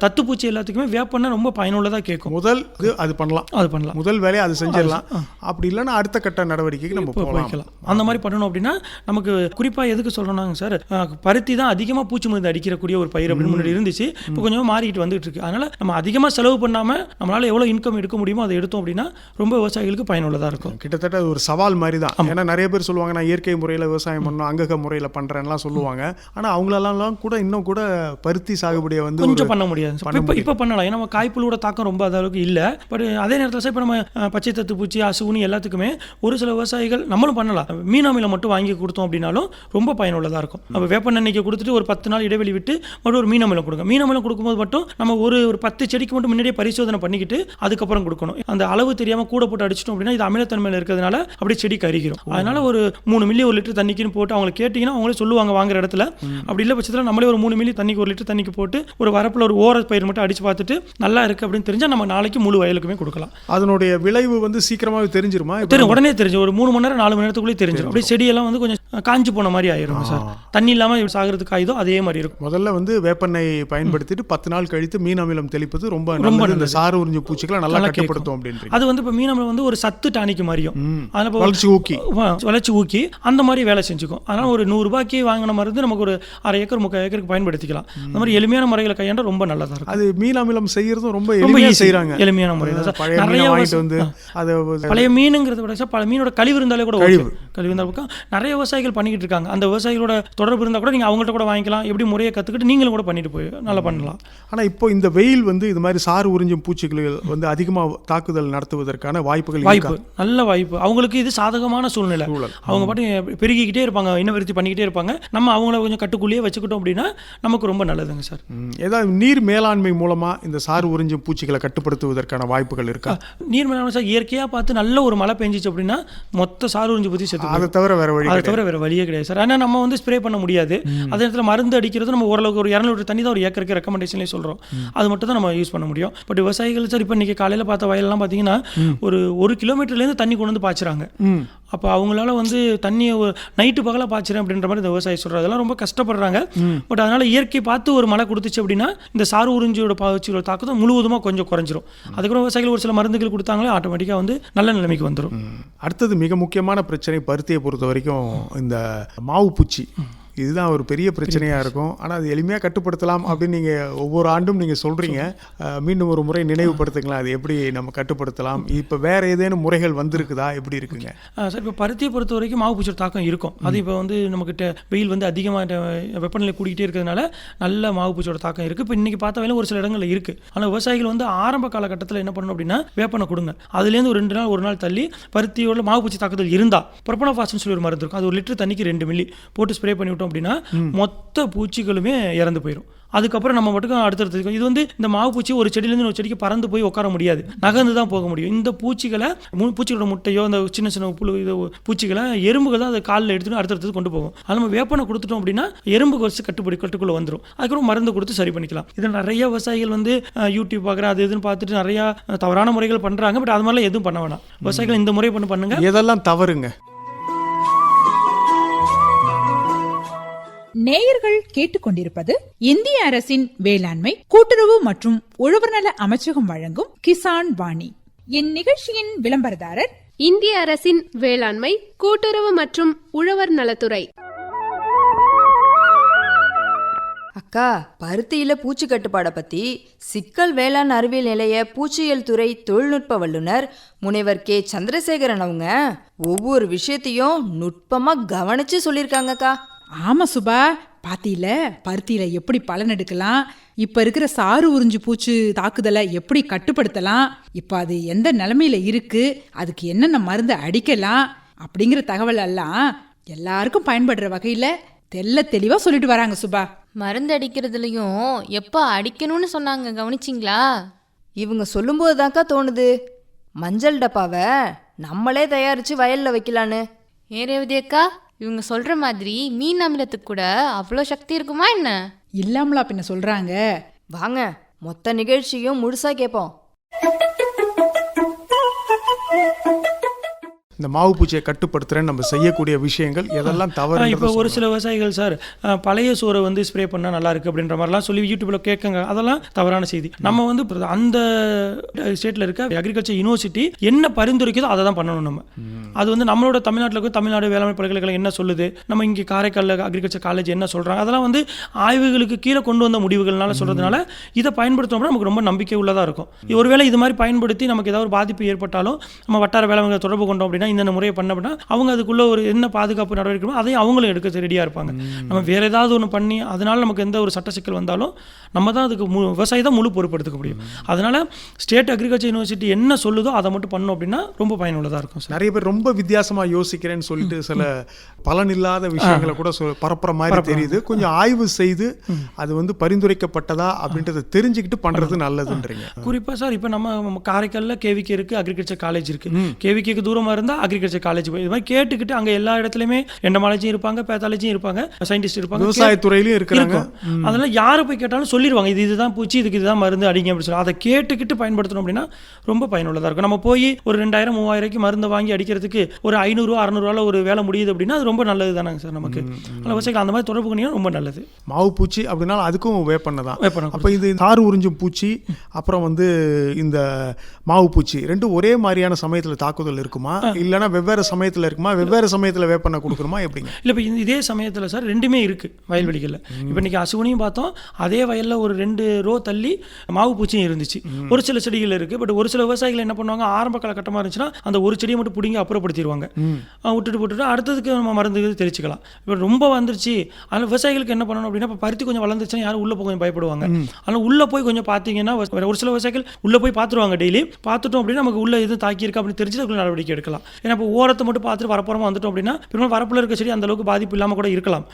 தத்துப்பூச்சி எல்லாத்துக்குமே வேப்பெண்ணெய் ரொம்ப பயனுள்ளதாக கேட்கும். முதல் அது பண்ணலாம். அது பண்ணலாம். முதல் வேலையை அது செஞ்சிடலாம். அப்படி இல்லைன்னா அடுத்த கட்ட நடவடிக்கைக்கு நம்ம போகலாம். அந்த மாதிரி பண்ணணும் அப்படின்னா நமக்கு குறிப்பாக எதுக்கு சொல்றோம்னாங்க சார். பருத்தி தான் அதிகமாக பூச்சி மருந்து அடிக்கக்கூடிய ஒரு பயிர் அப்படின்னு முன்னாடி இருந்துச்சு. இப்போ கொஞ்சமாக மாறிக்கிட்டு வந்துட்டு இருக்கு. அதனால நம்ம அதிகமாக செலவு பண்ணாமல் நம்மளால எவ்வளோ இன்கம் எடுக்க முடியுமோ அதை எடுத்தோம் அப்படின்னா ரொம்ப விவசாயிகளுக்கு பயனுள்ளதாக இருக்கும். கிட்டத்தட்ட அது ஒரு சவால் மாதிரி தான் ஏன்னா நிறைய பேர் சொல்லுவாங்க நான் இயற்கை முறையில் விவசாயம் பண்ணணும் அங்கக முறையில் பண்ணுறேன்லாம் சொல்லுவாங்க. ஆனால் அவங்களெல்லாம் கூட இன்னும் கூட பருத்தி சாகுபடியை வந்து கொஞ்சம் பண்ண முடியாது இப்போ இப்போ பண்ணலாம். ஏன்னா நம்ம காய்ப்புலோட தாக்கம் ரொம்ப அந்த அளவுக்கு இல்லை. பட் அதே நேரத்தில் சார் இப்போ நம்ம பச்சை தத்து பூச்சி அசுகுனி எல்லாத்துக்குமே ஒரு சில விவசாயிகள் நம்மளும் பண்ணலாம். மீனாமில மட்டும் வாங்கி கொடுத்தோம் அப்படின்னாலும் ரொம்ப பயனுள்ளதாக இருக்கும். அப்போ வேப்பெண்ணெய்க்கு கொடுத்துட்டு ஒரு பத்து நாள் இடைவெளி விட்டு மறுபடியும் ஒரு மீனமிலம் கொடுங்க. மீனமிலம் கொடுக்கும்போது மட்டும் நம்ம ஒரு ஒரு பத்து செடிக்கு மட்டும் முன்னாடியே பரிசோதனை பண்ணிக்கிட்டு அதுக்கப்புறம் கொடுக்கணும். அந்த அளவு தெரியாமல் கூட போட்டு அடிச்சிட்டோம் அப்படின்னா இது அமிலத்தன்மையில் இருக்கிறதுனால அப்படியே செடி கருகிரும். அதனால ஒரு மூணு மில்லி ஒரு லிட்டர் தண்ணிக்குன்னு போட்டு அவங்களை கேட்டிங்கன்னா அவங்களே சொல்லுவாங்க வாங்குற இடத்துல. அப்படி இல்லை பட்சத்தில் நம்மளே ஒரு மூணு மில்லி தண்ணிக்கு ஒரு லிட்டர் தண்ணிக்கு போட்டு ஒரு வரப்பில் ஒரு ஓர பயிர் மட்டும் அடிச்சு பார்த்துட்டு நல்லா இருக்கு அப்படின்னு தெரிஞ்சால் நம்ம நாளைக்கு முழு வயலுக்குமே கொடுக்கலாம். அதனுடைய விளைவு வந்து சீக்கிரமாவே தெரிஞ்சிருமா? தெரியும். உடனே தெரிஞ்சு ஒரு மூணு மணி நேரம் நாலு மணி நேரத்துக்குள்ளே தெரிஞ்சிடும் அப்படியே செடியெல்லாம் வந்து கொஞ்சம் காஞ்சு போன மாதிரி ஆயிரும். சார். தண்ணி இல்லாமல் சாகிறதுக்கு ஆயுதோ அதே மாதிரி இருக்கும். முதல்ல வந்து வேப்பெண்ணெய் பயன்படுத்திட்டு பத்து நாள் கழித்து மீன் அமிலம் தெளிப்பது ரொம்ப ரொம்ப இந்த. சாறு உறிஞ்சு பூச்சிகளை நல்லா கட்டுப்படுத்தும் அப்படின்றீங்க. அது வந்து இப்போ மீனமில் வந்து ஒரு சத்து டானிக்கு மாதிரியும். அதில் வளர்ச்சி ஊக்கி. வளர்ச்சி ஊக்கி அந்த மாதிரி வேலை செஞ்சுக்கும். அதனால ஒரு நூறு ரூபாய்க்கு வாங்கின மருந்து நமக்கு ஒரு அரை ஏக்கர் முக்கால் ஏக்கருக்கு பயன்படுத்திக்கலாம். அந்த மாதிரி எளிமையான முறைகளை கையாண்டா ரொம்ப நல்லதா இருக்கும். அது மீன் அமிலம் செய்யறதும் ரொம்ப ரொம்ப எளிமையா easy. செய்றாங்க. எளிமையான முறையில் நிறைய மீனை வாங்கிட்டு வந்து அதை பழைய மீனுங்கிறத விட பல மீனோட கழிவு இருந்தாலே கூட கழிவு. கழிவு இருந்தால் நிறைய விவசாயிகள் பண்ணிக்கிட்டு இருக்காங்க. அந்த விவசாயிகளோட தொடர்பு இருந்தால் கூட நீங்கள் அவங்கள்ட்ட கூட வாங்கிக்கலாம். எப்படி முறையை கற்றுக்கிட்டு நீங்களும் கூட பண்ணிட்டு போய் நல்லா பண்ணலாம். ஆனா இப்போ இந்த வெயில் வந்து இது மாதிரி சாறு உறிஞ்சும் பூச்சிகள் வந்து அதிகமா தாக்குதல் நடத்துவதற்கான வாய்ப்புகள் வாய்ப்பு? நல்ல வாய்ப்பு. அவங்களுக்கு இது சாதகமான சூழ்நிலை. அவங்க பாட்டு பெருகிக்கிட்டே இருப்பாங்க. இனவிருத்தி பண்ணிக்கிட்டே இருப்பாங்க. நம்ம அவங்கள கொஞ்சம் கட்டுக்குள்ளேயே வச்சுக்கிட்டோம் அப்படின்னா நமக்கு ரொம்ப நல்லதுங்க சார். ஏதாவது நீர் மேலாண்மை மூலமா இந்த சாறு உறிஞ்சும் பூச்சிகளை கட்டுப்படுத்துவதற்கான வாய்ப்புகள் இருக்கா? நீர் மேலாண்மை சார் இயற்கையாக பார்த்து நல்ல ஒரு மழை பெஞ்சிச்சு அப்படின்னா மொத்த சாறு உறிஞ்சி பற்றி செத்து அதை தவிர வேற வழி அதை. தவிர வேற வழியே கிடையாது சார். ஆனால் நம்ம வந்து ஸ்ப்ரே பண்ண முடியாது. அதே நேரத்தில் மருந்து அடிக்கிறது நம்ம ஓரளவுக்கு ஒரு இரநூறு தண்ணி தான் ஒரு ஏக்கருக்கு ரெக்கமெண்டேஷன்லேயே சொல்கிறோம் அது மட்டும் தான் நம்ம யூஸ் பண்ண முடியும். பட் விவசாயிகள் சார் இப்போ இன்றைக்கி காலையில் பார்த்த வயலெல்லாம் பார்த்தீங்கன்னா ஒரு ஒரு கிலோமீட்டர்லேருந்து தண்ணி கொண்டு வந்து பாய்ச்சுறாங்க. அப்போ அவங்களால வந்து தண்ணியை நைட்டு பகலாக பாய்ச்சுறேன் அப்படின்ற மாதிரி இந்த விவசாயி சொல்கிறாங்க அதெல்லாம் ரொம்ப கஷ்டப்படுறாங்க. பட் அதனால் இயற்கை பார்த்து ஒரு மழை கொடுத்துச்சு அப்படின்னா இந்த சாறு உறிஞ்சியோட பாய்ச்சியோட தாக்கத்தை முழுவதுமாக கொஞ்சம் குறைஞ்சிரும். அதுக்கப்புறம் விவசாயிகள் ஒரு சில மருந்துகள் கொடுத்தாங்களே ஆட்டோமேட்டிக்காக வந்து நல்ல நிலைமைக்கு வந்துடும். அடுத்தது மிக முக்கியமான பிரச்சனை பருத்தியை பொறுத்த வரைக்கும் இந்த மாவு பூச்சி. இதுதான் ஒரு பெரிய பிரச்சனையா இருக்கும். ஆனா அது எளிமையா கட்டுப்படுத்தலாம் அப்படின்னு நீங்க ஒவ்வொரு ஆண்டும் நீங்க சொல்றீங்க. அஹ், மீண்டும் ஒரு முறை நினைவுபடுத்துங்களேன். அது எப்படி நம்ம கட்டுப்படுத்தலாம்? இப்ப வேற ஏதேனும் முறைகள் வந்திருக்குதா? எப்படி இருக்குங்க? சார் இப்போ பருத்தியை பொறுத்த வரைக்கும் மாவு பூச்சியோட தாக்கம் இருக்கும். அது இப்போ வந்து நமக்கிட்ட வெயில் வந்து அதிகமாக வெப்பநிலை கூடிக்கிட்டே இருக்கிறதுனால நல்ல மாவு பூச்சியோட தாக்கம் இருக்குது இப்போ இன்றைக்கி பார்த்த வேலை ஒரு சில இடங்களில் இருக்குது ஆனால் விவசாயிகள் வந்து ஆரம்ப காலகட்டத்தில் என்ன பண்ணணும் அப்படின்னா வேப்பனை கொடுங்க. அதுலேருந்து ஒரு ரெண்டு நாள் ஒரு நாள் தள்ளி பருத்தியோட மாவு பூச்சி தாக்குதல் இருந்தால் ப்ரொப்பனோஃபாஸ்னு சொல்லி ஒரு மருந்து இருக்கும். அது ஒரு லிட்டர் தண்ணிக்கு ரெண்டு மில்லி போட்டு ஸ்ப்ரே பண்ணி போட்டோம் அப்படின்னா மொத்த பூச்சிகளுமே இறந்து போயிடும் அதுக்கப்புறம் நம்ம மட்டும் அடுத்தடுத்து இது வந்து இந்த மாவு பூச்சி ஒரு செடியிலேருந்து ஒரு செடிக்கு பறந்து போய் உட்கார முடியாது. நகர்ந்து தான் போக முடியும். இந்த பூச்சிகளை மு- பூச்சிகளோட முட்டையோ அந்த சின்ன சின்ன புழு இது பூச்சிகளை எறும்புகள் தான் அதை காலில் எடுத்துட்டு அடுத்தடுத்து கொண்டு போகும். அது நம்ம வேப்பனை கொடுத்துட்டோம் அப்படின்னா எறும்பு வச்சு கட்டுப்படி கட்டுக்குள்ளே வந்துடும் அதுக்கப்புறம் மருந்து கொடுத்து சரி பண்ணிக்கலாம். இதில் நிறைய விவசாயிகள் வந்து யூடியூப் பார்க்குறேன் அது இதுன்னு பார்த்துட்டு நிறையா தவறான முறைகள் பண்ணுறாங்க பட் அது மாதிரிலாம் எதுவும் பண்ண வேணாம். விவசாயிகள் இந்த முறை பண்ண பண்ணுங்க. இதெல்லாம் தவறுங்க? நேயர்கள் கேட்டுக்கொண்டிருப்பது இந்திய அரசின் வேளாண்மை கூட்டுறவு மற்றும் உழவர்நல அமைச்சகம் வழங்கும் கிசான் வாணி. இந்நிகழ்ச்சியின் விளம்பரதாரர் இந்திய அரசின் வேளாண்மை கூட்டுறவு மற்றும் உழவர் நலத்துறை. அக்கா பருத்தியில பூச்சி கட்டுப்பாடை பத்தி சிக்கல் வேளாண் அறிவியல் நிலைய பூச்சியியல் துறை தொழில்நுட்ப வல்லுனர் முனைவர் கே. சந்திரசேகரன் அவங்க ஒவ்வொரு விஷயத்தையும் நுட்பமா கவனிச்சு சொல்லியிருக்காங்கக்கா. ஆமா சுபா பாத்தியில? பருத்தியில எப்படி பலன் எடுக்கலாம்? இப்ப இருக்கிற சாறு உறிஞ்சு பூச்சி தாக்குதலை எப்படி கட்டுப்படுத்தலாம்? இப்ப அது எந்த நிலைமையில இருக்கு? அதுக்கு என்னென்ன மருந்து அடிக்கலாம்? அப்படிங்கிற தகவல் எல்லாம் எல்லாருக்கும் பயன்படுற வகையில தெல்ல தெளிவா சொல்லிட்டு வராங்க சுபா. மருந்து அடிக்கிறதுலையும் எப்போ அடிக்கணும்னு சொன்னாங்க கவனிச்சிங்களா? இவங்க சொல்லும்போது தான்க்கா தோணுது. மஞ்சள் டப்பாவை நம்மளே தயாரிச்சு வயல்ல வைக்கலான்னு. ஏன் ரேவதி அக்கா இவங்க சொல்ற மாதிரி மீன் அமிலத்துக்கு கூட அவ்வளோ சக்தி இருக்குமா என்ன? இல்லாமலா பின்ன சொல்றாங்க? வாங்க மொத்த நிகழ்ச்சியும் முழுசா கேட்போம் இந்த மாவு பூச்சியை கட்டுப்படுத்துறேன்னு நம்ம செய்யக்கூடிய விஷயங்கள் எதெல்லாம் தவறு இப்போ ஒரு சில விவசாயிகள் சார் பழைய சோறை வந்து ஸ்ப்ரே பண்ணால் நல்லா இருக்கு அப்படின்ற மாதிரிலாம் சொல்லி யூடியூப்ல கேட்குங்க. அதெல்லாம் தவறான செய்தி. நம்ம வந்து அந்த ஸ்டேட்ல இருக்க அக்ரிகல்ச்சர் யூனிவர்சிட்டி என்ன பரிந்துரைக்குதோ அதை தான் பண்ணணும் நம்ம. அது வந்து நம்மளோட தமிழ்நாட்டில் இருக்க தமிழ்நாடு வேளாண் பல்கலைக்கழகம் என்ன சொல்லுது நம்ம இங்கே காரைக்காலில் அக்ரிகல்ச்சர் காலேஜ் என்ன சொல்றாங்க அதெல்லாம் வந்து ஆய்வுகளுக்கு கீழே கொண்டு வந்த முடிவுகள்னால சொல்றதுனால இதை பயன்படுத்தினோம்னா நமக்கு ரொம்ப நம்பிக்கை உள்ளதா இருக்கும். ஒருவேளை இது மாதிரி பயன்படுத்தி நமக்கு ஏதாவது ஒரு பாதிப்பு ஏற்பட்டாலும் நம்ம வட்டார வேளாண்மை தொடர்பு கொண்டோம் அப்படின்னா இந்த முறையை பண்ண அப்படின்னா அவங்க அதுக்குள்ள ஒரு என்ன பாதுகாப்பு நடவடிக்கை அதையும் அவங்களும் எடுக்க ரெடியாக இருப்பாங்க. நம்ம வேற ஏதாவது ஒன்று பண்ணி அதனால நமக்கு எந்த ஒரு சட்ட சிக்கல் வந்தாலும் நம்ம தான் அதுக்கு மு விவசாயி தான் முழு பொறுப்பெடுத்துக்க முடியும். அதனால ஸ்டேட் அக்ரிகல்ச்சர் யூனிவர்சிட்டி என்ன சொல்லுதோ அதை மட்டும் பண்ணோம் அப்படின்னா ரொம்ப பயனுள்ளதாக இருக்கும் சார். நிறைய பேர் ரொம்ப வித்தியாசமா யோசிக்கிறேன்னு சொல்லிட்டு சில பலனில்லாத விஷயங்களை கூட சொல் பரப்புற மாதிரி தெரியுது. கொஞ்சம் ஆய்வு செய்து அது வந்து பரிந்துரைக்கப்பட்டதா அப்படின்றத தெரிஞ்சுக்கிட்டு பண்றது நல்லதுன்றீங்க. குறிப்பாக சார் இப்போ நம்ம நம்ம காரைக்காலில் கேவிகே இருக்குது அக்ரிகல்ச்சர் காலேஜ் இருக்குது கேவிகேக்கு தூரமாக இருந்தால் அக்ரிகல்ச்சர் காலேஜ் போய். இது மாதிரி கேட்டுக்கிட்டு அங்கே எல்லா இடத்துலையுமே எண்டமாலஜியும் இருப்பாங்க பேத்தாலஜியும் இருப்பாங்க சயின்டிஸ்ட் இருப்பாங்க விவசாயத்துறையிலும் இருக்கிறாங்க. அதெல்லாம் யாரை போய் கேட்டாலும் சொல்லிடுவாங்க இது இதுதான் பூச்சி இதுக்கு இதுதான் மருந்து அடிங்க அப்படின்னு சொல்லி. அதை கேட்டுக்கிட்டு பயன்படுத்தணும் அப்படின்னா ரொம்ப பயனுள்ளதாக இருக்கும். நம்ம போய் ஒரு ரெண்டாயிரம் மூவாயிரக்கு மருந்தை வாங்கி அடிக்கிறதுக்கு ஒரு ஐநூறுரூவா அறநூறுவால ஒரு வேலை முடியுது அப்படின்னா அது ரொம்ப நல்லது தானங்க சார் நமக்கு. அதனால விவசாயிகள் அந்த மாதிரி தொடர்பு பண்ணிங்கன்னா ரொம்ப நல்லது. மாவு பூச்சி அப்படின்னா அதுக்கும் வேப்பண்ணை தான். வேப்பெண்ணெய் அப்போ இது தாறு உறிஞ்சும் பூச்சி அப்புறம் வந்து இந்த மாவு பூச்சி ரெண்டும் ஒரே மாதிரியான சமயத்துல தாக்குதல் இருக்குமா? இல்லைன்னா வெவ்வேறு சமயத்துல இருக்குமா? வெவ்வேறு சமயத்துல வேப்பண்ணை கொடுக்கணுமா? எப்படிங்க? இல்லை இப்போ இதே சமயத்தில் சார் ரெண்டுமே இருக்குது வயல்வெளிகளில். இப்போ இன்னைக்கு அசுவனையும் பார்த்தோம். அதே வயலில் ஒரு ரெண்டு ரோ தள்ளி மாவு பூச்சியும் இருந்துச்சு. ஒரு சில செடிகள் இருக்குது பட் ஒரு சில விவசாயிகள் என்ன பண்ணுவாங்க? ஆரம்ப காலகட்டமாக இருந்துச்சுன்னா அந்த ஒரு செடியை மட்டும் பிடிங்கி அப்புறப்படுத்திடுவாங்க விட்டுட்டு போட்டுட்டு அடுத்ததுக்கு நம்ம மருந்து தெளிச்சுக்கலாம். இப்போ ரொம்ப வந்துருச்சு. அதனால் விவசாயிகளுக்கு என்ன பண்ணணும் அப்படின்னா இப்போ பருத்தி கொஞ்சம் வளர்ந்துச்சுன்னா யாரும் உள்ளே போய் கொஞ்சம் பயப்படுவாங்க. அதனால் உள்ளே போய் கொஞ்சம் பார்த்தீங்கன்னா ஒரு சில விவசாயிகள் உள்ளே போய் பார்த்துருவாங்க டெய்லி. பார்த்துட்டோம் அப்படின்னா நமக்கு உள்ள எதுவும் தாக்கியிருக்கா அப்படின்னு தெரிஞ்சு அதுக்குள்ள நடவடிக்கை எடுக்கலாம். ஏன்னா இப்போ ஓரத்தை மட்டும் பார்த்துட்டு வரப்புறமா வந்துட்டோம் அப்படின்னா பெரும்பாலும் வரப்புல இருக்க செடி அந்த அளவுக்கு பாதிப்பு இல்லாமல் கூட இருக்கலாம்.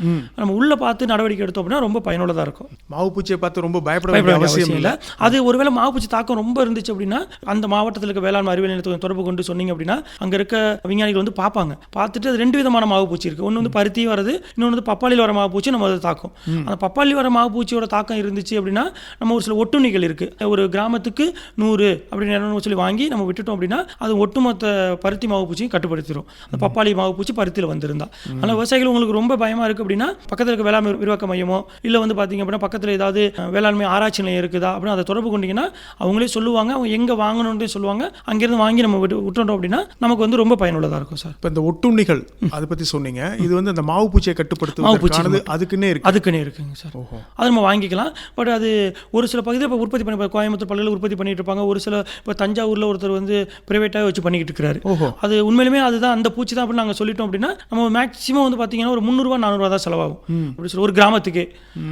நம்ம உள்ள பார்த்து நடவடிக்கை எடுத்தோம் அப்படின்னா ரொம்ப பயனுள்ளதாக இருக்கும். மாவு பூச்சியை பார்த்து ரொம்ப பயப்பட அவசியம் இல்லை. அது ஒருவேளை மாவுப்பூச்சி தாக்கம் ரொம்ப இருந்துச்சு அப்படின்னா அந்த மாவட்டத்தில் இருக்க வேளாண் அறிவியல் நிலையத்தை தொடர்பு கொண்டு சொன்னீங்க அப்படின்னா அங்கே இருக்க விஞ்ஞானிகள் வந்து பார்ப்பாங்க. பார்த்துட்டு அது ரெண்டு விதமான மாவுப்பூச்சி இருக்கு. ஒன்று வந்து பருத்தி வருது இன்னொன்று வந்து பப்பாளியில் வர மாவுப்பூச்சி நம்ம அதை தாக்கும். அந்த பப்பாளி வர மாவுப்பூச்சியோட தாக்கம் இருந்துச்சு அப்படின்னா நம்ம ஒரு சில ஒட்டுண்ணிகள் இருக்கு. ஒரு கிராமத்துக்கு நூறு அப்படின்னு சொல்லி வாங்கி நம்ம விட்டுட்டோம் அப்படின்னா அது ஒட்டுமொத்த பருத்தி மாவுப்பூச்சியும் கட்டுப்படுத்திடும் அந்த பப்பாளி மாவுப்பூச்சி பருத்தியில் வந்திருந்தா. அதனால் விவசாயிகள் உங்களுக்கு ரொம்ப பயமா இருக்கு அப்படின்னா பக்கத்தில் இருக்க வேளாண் விரிவாக்க மையமோ இல்லை வந்து பார்த்தீங்க அப்படின்னா பக்கத்தில் ஏதாவது வேளாண்மை ஆராய்ச்சி நிலையம் இருக்குதா அப்படின்னு அதை தொடர்பு கொண்டீங்கன்னா அவங்களே சொல்லுவாங்க. அவங்க எங்கே வாங்கணும்னு சொல்லுவாங்க. அங்கேருந்து வாங்கி நம்ம விட்டு விட்டுட்டோம் அப்படின்னா நமக்கு வந்து ரொம்ப பயனுள்ளதாக இருக்கும் சார். இப்போ இந்த ஒட்டுண்ணிகள் அதை பத்தி சொன்னீங்க. இது வந்து அந்த மாவு பூச்சியை கட்டுப்படுத்துவதற்கானது அதுக்குன்னே இருக்கு. அதுக்குன்னே இருக்குங்க சார். அது நம்ம வாங்கிக்கலாம். பட் அது ஒரு சில பகுதியில் இப்போ உற்பத்தி பண்ணி கோயம்புத்தூர் பள்ளியில் உற்பத்தி பண்ணிட்டு இருப்பாங்க. ஒரு சில இப்போ தஞ்சாவூரில் ஒருத்தர் வந்து பிரைவேட்டாக வச்சு பண்ணிக்கிட்டு இருக்கிறாரு. ஓஹோ. அது உண்மையிலுமே அதுதான் அந்த பூச்சி தான் அப்படின்னு நாங்கள் சொல்லிட்டோம் அப்படின்னா நம்ம மேக்ஸிமம் வந்து பார்த்தீங்கன்னா ஒரு முந்நூறுவா நானூறுவா தான் செலவாகும். அப்படி சொல்லி ஒரு கிராமத்துக்கு.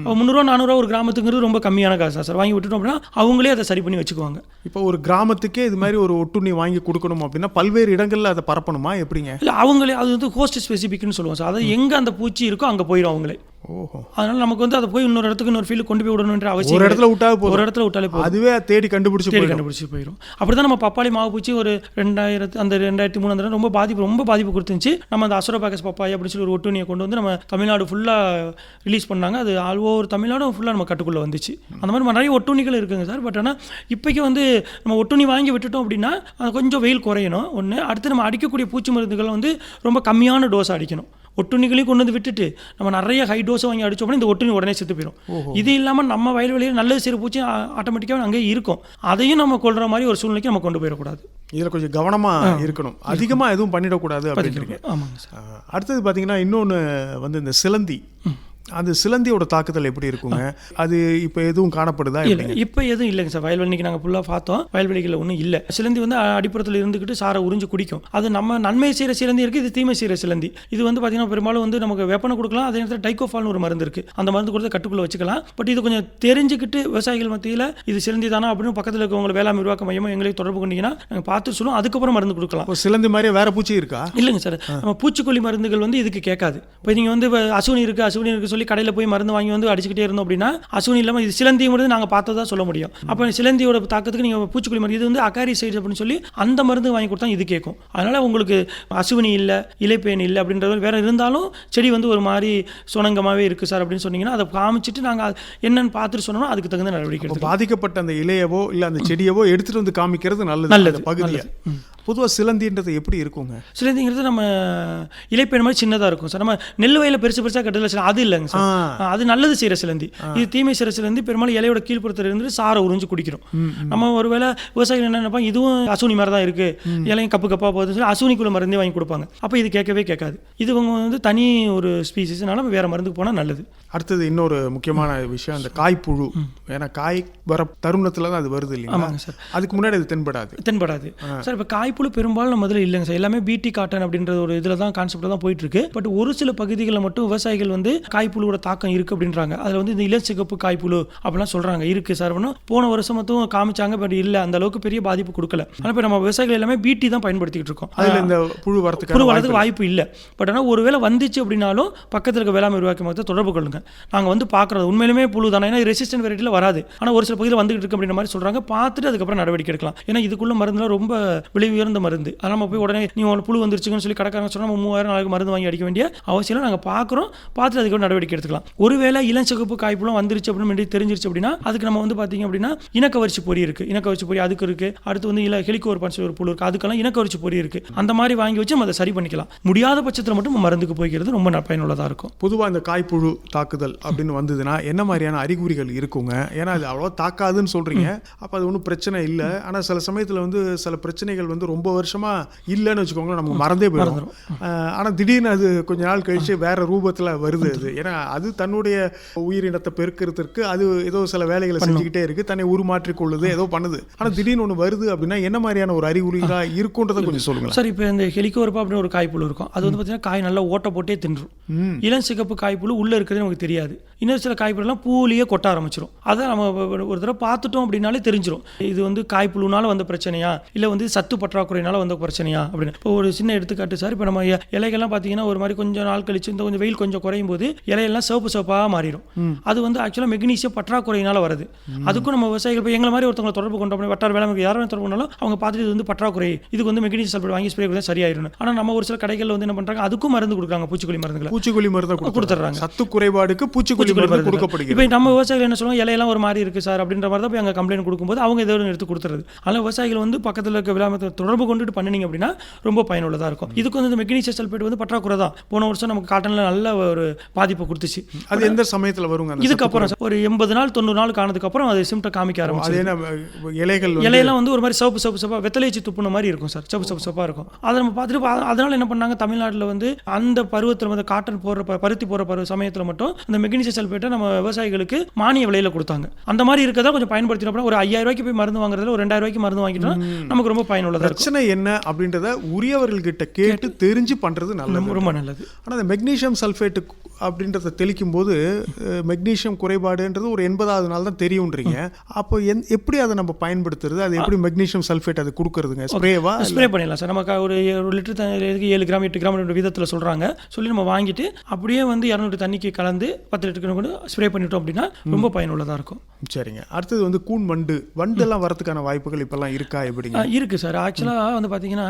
அப்போ முந்நூறுவா நானூறுவா ஒரு கிராமத்துங்கிறது ரொம்ப கம்மியான காசு தான் சார்? வாங்கி விட்டுட்டோம் அப்படின்னா அவங்களே அதை சரி பண்ணி வச்சுக்குவாங்க. இப்போ ஒரு கிராமத்துக்கே இது மாதிரி ஒரு ஒட்டுண்ணி வாங்கி கொடுக்கணும் அப்படின்னா பல்வேறு இடங்கள்ல அதை பரப்பணுமா? எப்படிங்க? இல்லை அவங்களே அது வந்து ஹோஸ்ட் ஸ்பெசிஃபிக்னு சொல்லுவோம் சார். அதாவது எங்கே அந்த பூச்சி இருக்கோ அங்கே போயிடும் அவங்களே. ஓஹோ. அதனால நமக்கு வந்து அதை போய் இன்னொரு இடத்துக்கு இன்னொரு ஃபீல்டு கொண்டு போய் விடணுன்ற அவசியம் ஒரு இடத்துல கிடையாது. போதும். ஒரு இடத்துல விட்டாலே போதும். அதுவே தேடி கண்டுபிடிச்சு தேடி கண்டுபிடிச்சி போயிடும் அப்படி தான் நம்ம பப்பாளி மாவு பூச்சி ஒரு ரெண்டாயிரத்து அந்த ரெண்டாயிரத்தி மூணு அந்த ரொம்ப பாதிப்பு ரொம்ப பாதிப்பு கொடுத்துருந்துச்சு. நம்ம அந்த அசுர பாக்கஸ் பப்பாய் அப்படின்னு சொல்லி ஒரு ஒட்டுணியை கொண்டு வந்து நம்ம தமிழ்நாடு ஃபுல்லாக ரிலீஸ் பண்ணாங்க. அது ஆல் ஓவர் தமிழ்நாடும் ஃபுல்லாக நம்ம கட்டுக்குள்ளே வந்துச்சு. அந்த மாதிரி நிறைய ஒட்டுணிகள் இருக்குங்க சார். பட் ஆனால் இப்போக்கி வந்து நம்ம ஒட்டுணி வாங்கி விட்டுட்டோம் அப்படின்னா கொஞ்சம் வெயில் குறையணும். ஒன்று அடுத்து நம்ம அடிக்கக்கூடிய பூச்சி மருந்துகள் வந்து ரொம்ப கம்மியான டோஸ் அடிக்கணும். ஒட்டுண்ணிகளையும் கொண்டு வந்து விட்டுட்டு நம்ம நிறைய ஹை டோஸ் வாங்கி அடிச்சோம்னா இந்த ஒட்டுண்ணி உடனே செத்து போயிடும் இது இல்லாமல் நம்ம வயல்வெளியில் நல்ல சிறு பூச்சி ஆட்டோமேட்டிக்காக அங்கேயே இருக்கும். அதையும் நம்ம கொள்ற மாதிரி ஒரு சூழ்நிலைக்கு நம்ம கொண்டு போயிடக்கூடாது. இதுல கொஞ்சம் கவனமா இருக்கணும். அதிகமா எதுவும் பண்ணிடக்கூடாது அப்படின்றீங்க. ஆமாங்க சார். அடுத்தது பாத்தீங்கன்னா இன்னொன்னு வந்து இந்த சிலந்தி. அந்த சிலந்தியோட தாக்குதல் எப்படி இருக்குங்க? அது இப்போ எதுவும் காணப்படுதா இல்லை எப்படிங்க? இப்போ எதுவும் இல்லைங்க சார். வயல்வெளிக்கு நாங்கள் ஃபுல்லாக பார்த்தோம். வயல்வெளிகளில் ஒன்றும் இல்லை. சிலந்தி வந்து அடிப்புறத்தில் இருந்துக்கிட்டு சாரை உறிஞ்சு குடிக்கும். அது நம்ம நன்மை செய்கிற சிலந்தி இருக்குது இது தீமை செய்கிற சிலந்தி. இது வந்து பார்த்தீங்கன்னா பெரும்பாலும் வந்து நமக்கு வெப்பனை கொடுக்கலாம் அதே நேரத்தில் டைகோஃபால்னு ஒரு மருந்து இருக்குது அந்த மருந்து கொடுத்து கட்டுக்குள்ளே வச்சுக்கலாம். பட் இது கொஞ்சம் தெரிஞ்சுக்கிட்டு விவசாயிகள் மத்தியில் இது சிலந்தி தானா அப்படின்னு பக்கத்தில் இருக்கவங்க வேளாண் விரிவாக்க மையமோ எங்களுக்கு தொடர்பு கொண்டீங்கன்னா நாங்கள் பார்த்து சொல்லுவோம். அதுக்கப்புறம் மருந்து கொடுக்கலாம். சிலந்தி மாதிரியே வேற பூச்சி இருக்கா? இல்லைங்க சார். நம்ம பூச்சிக்கொல்லி மருந்துகள் வந்து இதுக்கு கேட்காது. இப்போ நீங்கள் வந்து அசுவினி இருக்குது அசுவினி இருக்குது சொல்லி கடையில் போய் மருந்து வாங்கி வந்து அடிச்சுக்கிட்டே இருந்தோம் அப்படின்னா அசுவினி இல்லாமல் இது சிலந்திங்கிறது நாங்கள் பார்த்ததா சொல்ல முடியும். அப்போ சிலந்தியோட தாக்கத்துக்கு நீங்கள் பூச்சிக்கொல்லி மருந்து இது வந்து அகாரி சைடு அப்படின்னு சொல்லி அந்த மருந்து வாங்கி கொடுத்தா இது கேட்கும். அதனால உங்களுக்கு அசுவினி இல்லை இலைப்பேன் இல்லை அப்படின்றது வேற இருந்தாலும் செடி வந்து ஒரு மாதிரி சுணங்கமாகவே இருக்குது சார் அப்படின்னு சொன்னீங்கன்னா அதை காமிச்சிட்டு நாங்கள் என்னன்னு பார்த்துட்டு சொன்னோம்னா அதுக்கு தகுந்த நடவடிக்கை பாதிக்கப்பட்ட அந்த இலையவோ இல்ல அந்த செடியவோ எடுத்துட்டு வந்து காமிக்கிறது நல்லது நல்லது, அந்த பகுதியை பொதுவா சிலந்தின்றது எப்படி இருக்குங்க? சிலந்திங்கிறது நம்ம இலைப்பேன் மாதிரி சின்னதாக இருக்கும் சார். நம்ம நெல் வயலில் பெருசு பெருசாக சில அது இல்லைங்க. சார். ஆ, அது நல்லது செய்கிற சிலந்தி. இது தீமை செய்கிற சிலந்தி பெரும்பாலும் இலையோட கீழ்ப்புறத்தில் இருந்து சாரை உறிஞ்சு குடிக்கிறோம். நம்ம ஒருவேளை விவசாயிகள் என்ன நினைப்பாங்க இதுவும் அசுனி மாதிரி தான் இருக்கு. இலையும் கப்பு கப்பாக போகுதுன்னு சொல்லி அசுனிக்குள்ள மருந்தே வாங்கி கொடுப்பாங்க. அப்போ இது கேட்கவே கேட்காது. இது இவங்க வந்து தனி ஒரு ஸ்பீசிஸ்னால வேற மருந்துக்கு போனால் நல்லது. அடுத்தது இன்னொரு முக்கியமான விஷயம் அந்த காய்ப்புழு. ஏன்னா காய் வர தருணத்துல தான் அது வருது இல்லைங்களா? ஆமாங்க சார். அதுக்கு முன்னாடி அது தென்படாது. தென்படாது. சார் இப்போ காய்ப்புழு பெரும்பாலும் நம்ம இதில் இல்லைங்க சார். எல்லாமே பிடி காட்டன் அப்படின்ற ஒரு இதில் தான் கான்செப்ட் தான் போயிட்டு இருக்கு. பட் ஒரு சில பகுதிகளில் மட்டும் விவசாயிகள் வந்து காய்ப்புழுவோட தாக்கம் இருக்கு அப்படின்றாங்க. அதில் வந்து இந்த இளச்சிகப்பு காய்ப்புழு அப்படிலாம் சொல்றாங்க. இருக்கு சார். போன வருஷம் மட்டும் காமிச்சாங்க பட் இல்லை அந்த அளவுக்கு பெரிய பாதிப்பு கொடுக்கல. ஆனால் இப்போ நம்ம விவசாயிகள் எல்லாமே பிடி தான் பயன்படுத்திக்கிட்டு இருக்கோம். அதுல இந்த புழு வரத்துக்கு புழு வரதுக்கு வாய்ப்பு இல்லை. பட் ஆனால் ஒருவேளை வந்துச்சு அப்படின்னாலும் பக்கத்தில் இருக்க வேளாண் உருவாக்கி மரத்தை தொடர்பு கொள்ளுங்க. நாங்கள் வந்து பார்க்குறது உண்மையிலுமே புழு தானே. ஏன்னா ரெசிஸ்டன்ட் வெரைட்டியில் வராது. ஆனால் ஒரு சில பகுதியில் வந்துகிட்டு இருக்கு அப்படின்ற மாதிரி சொல்கிறாங்க பார்த்துட்டு அதுக்கப்புறம் நடவடிக்கை எடுக்கலாம். ஏன்னா இதுக்குள்ள மருந்துலாம் ரொம்ப விலை உயர்ந்த மருந்து. அதனால் நம்ம போய் உடனே நீ உங்களுக்கு புழு வந்துருச்சுன்னு சொல்லி கடைக்காரங்க சொன்னா நம்ம மூவாயிரம் நாளைக்கு மருந்து வாங்கி அடிக்க வேண்டிய அவசியம் நாங்கள் பார்க்குறோம் பார்த்துட்டு அதுக்கு நடவடிக்கை எடுத்துக்கலாம். ஒருவேளை இளஞ்சிகப்பு காய்ப்புலம் வந்துருச்சு அப்படின்னு தெரிஞ்சிருச்சு அப்படின்னா அதுக்கு நம்ம வந்து பார்த்தீங்க அப்படின்னா இனக்கவரிச்சி பொறி இருக்கு. இனக்கவரிச்சி பொறி அதுக்கு இருக்கு. அடுத்து வந்து இல்லை ஹெலிகோர் பன்ஸ் ஒரு புழு இருக்கு. அதுக்கெல்லாம் இனக்கவரிச்சி பொறி இருக்கு. அந்த மாதிரி வாங்கி வச்சு நம்ம அதை சரி பண்ணிக்கலாம். முடியாத பட்சத்தில் மட்டும் மருந்துக்கு போய்க்கிறது ரொம்ப ந- பயனுள்ளதா இருக்கும். பொதுவா இந்த காய்ப்புழு தாக்குதல் அப்படின்னு வந்ததுன்னா என்ன மாதிரியான அறிகுறிகள் இருக்குங்க? ஏன்னா அது அவ்வளோ தாக்காதுன்னு சொல்றீங்க. அப்ப அது ஒன்றும் பிரச்சனை இல்லை. ஆனா சில சமயத்துல வந்து சில பிரச்சனைகள் வந்து ரொம்ப வருஷமா இல்லைன்னு வச்சுக்கோங்களேன் நமக்கு மறந்தே போயிடும் ஆஹ் ஆனா திடீர்னு அது கொஞ்ச நாள் கழிச்சு வேற ரூபத்துல வருது அது. ஏன்னா அது தன்னுடைய உயிரினத்தை பெருக்கிறதுக்கு அது ஏதோ சில வேலைகளை செஞ்சுக்கிட்டே இருக்கு. தன்னை உருமாற்றிக் கொள்ளுது ஏதோ பண்ணுது. ஆனா திடீர்னு ஒன்று வருது அப்படின்னா என்ன மாதிரியான ஒரு அறிகுறிகளா இருக்குன்றதை கொஞ்சம் சொல்லுங்களேன். சார் இப்போ இந்த ஹெலிகோர்பா அப்படின்னு ஒரு காய்ப்புழு இருக்கும். அது வந்து பார்த்தீங்கன்னா காய் நல்லா ஓட்ட போட்டே தின்றும். இளம் சிகப்பு காய்ப்புழு உள்ளே இருக்கிறது நமக்கு தெரியாது. இன்னொரு சில காய்ப்புலாம் பூலியே கொட்ட ஆரம்பிச்சிடும் அதை நம்ம ஒரு- தடவை பார்த்துட்டோம் அப்படின்னாலே தெரிஞ்சிரும். இது வந்து காய்ப்புழுனால வந்த பிரச்சனையா? இல்லை வந்து சத்து பற்றாக்குறையினால வந்த பிரச்சனையா? அப்படின்னு. இப்போ ஒரு சின்ன எடுத்துக்காட்டு சார் இப்போ நம்ம இலைகள்லாம் பார்த்தீங்கன்னா ஒரு மாதிரி கொஞ்சம் நாள் கழிச்சு இந்த கொஞ்சம் வெயில் கொஞ்சம் குறையும் போது இலையெல்லாம் சிவப்பு சிவப்பாக மாறிடும். அது வந்து ஆக்சுவலாக மெக்னீசியம் பற்றாக்குறையினால வருது. அதுக்கும் நம்ம விவசாயிகள் இப்போ எங்களை மாதிரி ஒருத்தவங்களை தொடர்பு கொண்டோம் வட்டார வேளாண் யாரும் தொடர்பு கொண்டாலும் அவங்க பார்த்துட்டு இது வந்து பற்றாக்குறை இதுக்கு வந்து மெக்னீசியம் சல்பேட் வாங்கி ஸ்ப்ரே கொடுத்தா சரியாயிரும் ஆனால் நம்ம ஒரு சில கடைகளில் வந்து என்ன பண்ணுறாங்க அதுக்கும் மருந்து கொடுக்குறாங்க பூச்சிக்கொல்லி மருந்துகளை. பூச்சிக்கொல்லி மருந்து கொடுத்துட்றாங்க. சத்து குறைபாடுக்கு பூச்சிக்கொல்லி மருந்து கொடுக்கப்படுகிறது. இப்போ நம்ம விவசாயிகள் என்ன சொல்லுவாங்க இலையெல்லாம் ஒரு மாதிரி இருக்கு சார் அப்படின்ற மாதிரி தான் போய் அங்கே கம்ப்ளைண்ட் கொடுக்கும்போது அவங்க ஏதோ எடுத்து கொடுத்துறது அதனால் விவசாயிகள் வந்து பக்கத்தில் இருக்க விளாமத்தை தொடர்பு கொண்டுட்டு பண்ணினீங்க அப்படின்னா ரொம்ப பயனுள்ளதாக இருக்கும். இதுக்கு வந்து இந்த மெக்னீசியம் சல்பேட் வந்து பற்றாக்குறை தான். போன வருஷம் நமக்கு காட்டனில் நல்ல ஒரு பாதிப்பை கொடுத்துச்சு. அது எந்த சமயத்துல வருங்க அந்த இதுக்கப்புறம் ஒரு எண்பது நாள் தொண்ணூறு நாள் காணதுக்கு அப்புறம் அது சிம்டம் காமிக்க அது ஆரம்பிச்சு என்ன இலைகள் இலையெல்லாம் வந்து ஒரு மாதிரி சிவப்பு சிவப்பு சிவப்பா வெத்தலைச்சி துப்புன மாதிரி இருக்கும் சார். சிவப்பு சிவப்பு சிவப்பா இருக்கும். அதை நம்ம பார்த்துட்டு அதனால என்ன பண்ணாங்க தமிழ்நாட்டில் வந்து அந்த பருவத்தில் வந்து காட்டன் போடுற பருத்தி போடுற பருவ சமயத்தில் மட்டும் அந்த மெக்னீசியம் சல்பேட்டை நம்ம விவசாயிகளுக்கு மானிய விலையில கொடுத்தாங்க. அந்த மாதிரி இருக்கதா கொஞ்சம் பயன்படுத்தினோம் அப்படின்னா ஒரு ஐயாயிரம் ரூபாய்க்கு போய் மருந்து வாங்குறதுல ஒரு ரெண்டாயிரம் ரூபாய்க்கு மருந்து வாங்கிட்டோம்னா நமக்கு ரொம்ப பயனுள்ளதா இருக்கும். பிரச்சனை என்ன அப்படின்றத உரியவர்கள்கிட்ட கேட்டு தெரிஞ்சு பண்றது நல்லது. ரொம்ப- நல்லது. ஆனா இந்த மெக்னீசியம் சல்ஃபேட் அப்படின்றத தெளிக்கும் போது மெக்னீசியம் குறைபாடுன்றது ஒரு எண்பதாவது நாள் தான் தெரியும்ன்றீங்க அப்போ எந் எப்படி அதை நம்ம பயன்படுத்துறது? அது எப்படி மெக்னீசியம் சல்ஃபேட் அது கொடுக்கறதுங்க? ஸ்ப்ரேவா? ஸ்ப்ரே பண்ணிடலாம் சார். நமக்கு ஒரு ஒரு லிட்டர் தண்ணிக்கு ஏழு கிராம் எட்டு கிராம் விதத்தில் சொல்கிறாங்க சொல்லி நம்ம வாங்கிட்டு அப்படியே வந்து இரநூறு தண்ணிக்கு கலந்து பத்து லிட்டருக்கு கூட ஸ்ப்ரே பண்ணிட்டோம் அப்படின்னா ரொம்ப பயனுள்ளதாக இருக்கும். சரிங்க. அடுத்தது வந்து கூன் வண்டு. வண்டெல்லாம் வரதுக்கான வாய்ப்புகள் இப்பெல்லாம் இருக்கா? எப்படிங்க? ஆ, இருக்கு சார். ஆக்சுவலாக வந்து பார்த்தீங்கன்னா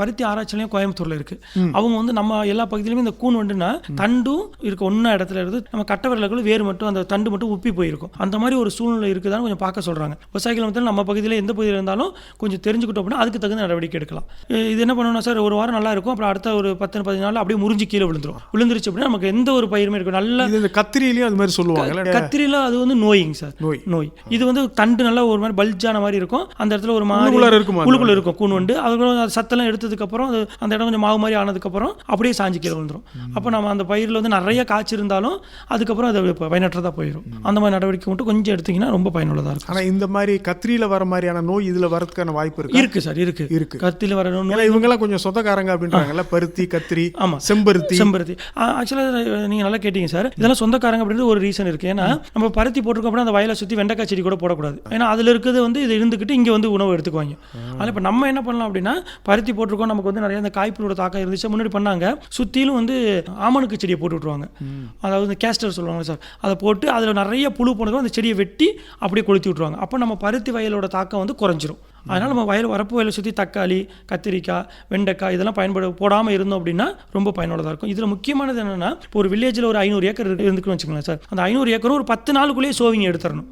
பருத்தி ஆராய்ச்சிலையும் கோயம்புத்தூர்ல இருக்கு. அவங்க வந்து நம்ம எல்லா பகுதியிலுமே இந்த கூன் வண்டுனா தண்டும் இருக்க ஒன்றா இடத்துல இருந்து நம்ம கட்ட விரலுக்குள்ள வேறு மட்டும் அந்த தண்டு மட்டும் உப்பி போயிருக்கும். அந்த மாதிரி ஒரு சூழ்நிலை இருக்குதான்னு கொஞ்சம் பார்க்க சொல்றாங்க. விவசாயிகள் வந்து நம்ம பகுதியில் எந்த பகுதியில் இருந்தாலும் கொஞ்சம் தெரிஞ்சுக்கிட்டோம் அப்படின்னா அதுக்கு தகுந்த நடவடிக்கை எடுக்கலாம். இது என்ன பண்ணணும்னா சார் ஒரு வாரம் நல்லா இருக்கும் அப்புறம் அடுத்த ஒரு பத்து பதினஞ்சு நாள் அப்படியே முறிஞ்சு கீழே விழுந்துரும். விழுந்துருச்சு அப்படின்னா நமக்கு எந்த ஒரு பயிருமே இருக்கும் நல்ல இந்த கத்திரிலையும் அது மாதிரி சொல்லுவாங்க. கத்திரில அது வந்து நோயிங் சார். நோய். நோய். இது வந்து தண்டு நல்லா ஒரு மாதிரி பல்ஜான மாதிரி இருக்கும். அந்த இடத்துல ஒரு மாதிரி இருக்குமா உள்ளுக்குள்ள இருக்கும் கூன் வண்டு. அதுக்கப்புறம் அது சத்தெல்லாம் எடுத்ததுக்கு அப்புறம் அது அந்த இடம் கொஞ்சம் மாவு மாதிரி ஆனதுக்கு அப்புறம் அப்படியே சாஞ்சி கீழே விழுந்துரும். அப்போ நம்ம அந்த பயிரில் வந்து நிறைய காய்ச்சி இருந்தாலும் அதுக்கப்புறம் அது ப- பயனற்றதா போயிடும் அந்த மாதிரி நடவடிக்கை மட்டும் கொஞ்சம் எடுத்தீங்கன்னா ரொம்ப பயனுள்ளதா இருக்கும். ஆனா இந்த மாதிரி கத்திரியில வர மாதிரியான நோய் இதுல வரதுக்கான வாய்ப்பு இருக்கு? இருக்கு சார் இருக்கு. இருக்கு. கத்தில வர நோய் இவங்கெல்லாம் கொஞ்சம் சொந்தக்காரங்க அப்படின்றாங்கல்ல பருத்தி கத்திரி ஆமா. செம்பருத்தி. செம்பருத்தி. ஆக்சுவலாக நீங்கள் நல்லா கேட்டீங்க சார். இதெல்லாம் சொந்தக்காரங்க அப்படின்றது ஒரு ரீசன் இருக்கு. ஏன்னா நம்ம பருத்தி போட்டிருக்கோம் அப்படின்னா அந்த வயலை சுற்றி வெண்டைக்காய் செடி கூட போடக்கூடாது. ஏன்னா அதில் இருக்கிறது வந்து இது இருந்துக்கிட்டு இங்கே வந்து உணவு எடுத்துக்குவாங்க. அதனால் இப்போ நம்ம என்ன பண்ணலாம் அப்படின்னா பருத்தி போட்டிருக்கோம் நமக்கு வந்து நிறைய இந்த காய்ப்புகளோட தாக்கம் இருந்துச்சு முன்னாடி பண்ணாங்க. சுற்றிலும் வந்து ஆமணுக்கு செடியை போட்டு விட்ருவாங்க போடுவாங்க அதாவது இந்த கேஸ்டர் சொல்லுவாங்க சார். அதை போட்டு அதில் நிறைய புழு போனதும் அந்த செடியை வெட்டி அப்படியே கொளுத்தி விட்ருவாங்க அப்போ நம்ம பருத்தி வயலோட தாக்கம் வந்து குறைஞ்சிரும். அதனால் நம்ம வயல் வரப்பு வயலை சுற்றி தக்காளி கத்திரிக்காய் வெண்டைக்காய் இதெல்லாம் பயன்பட போடாமல் இருந்தோம் அப்படின்னா ரொம்ப பயனுள்ளதாக இருக்கும். இதில் முக்கியமானது என்னென்னா இப்போ ஒரு வில்லேஜில் ஒரு ஐநூறு ஏக்கர் இருந்துக்குன்னு வச்சுக்கோங்களேன் சார். அந்த ஐநூறு ஏக்கரும் ஒரு பத்து நாளுக்குள்ளேயே சோவிங்க எடுத்துடணும்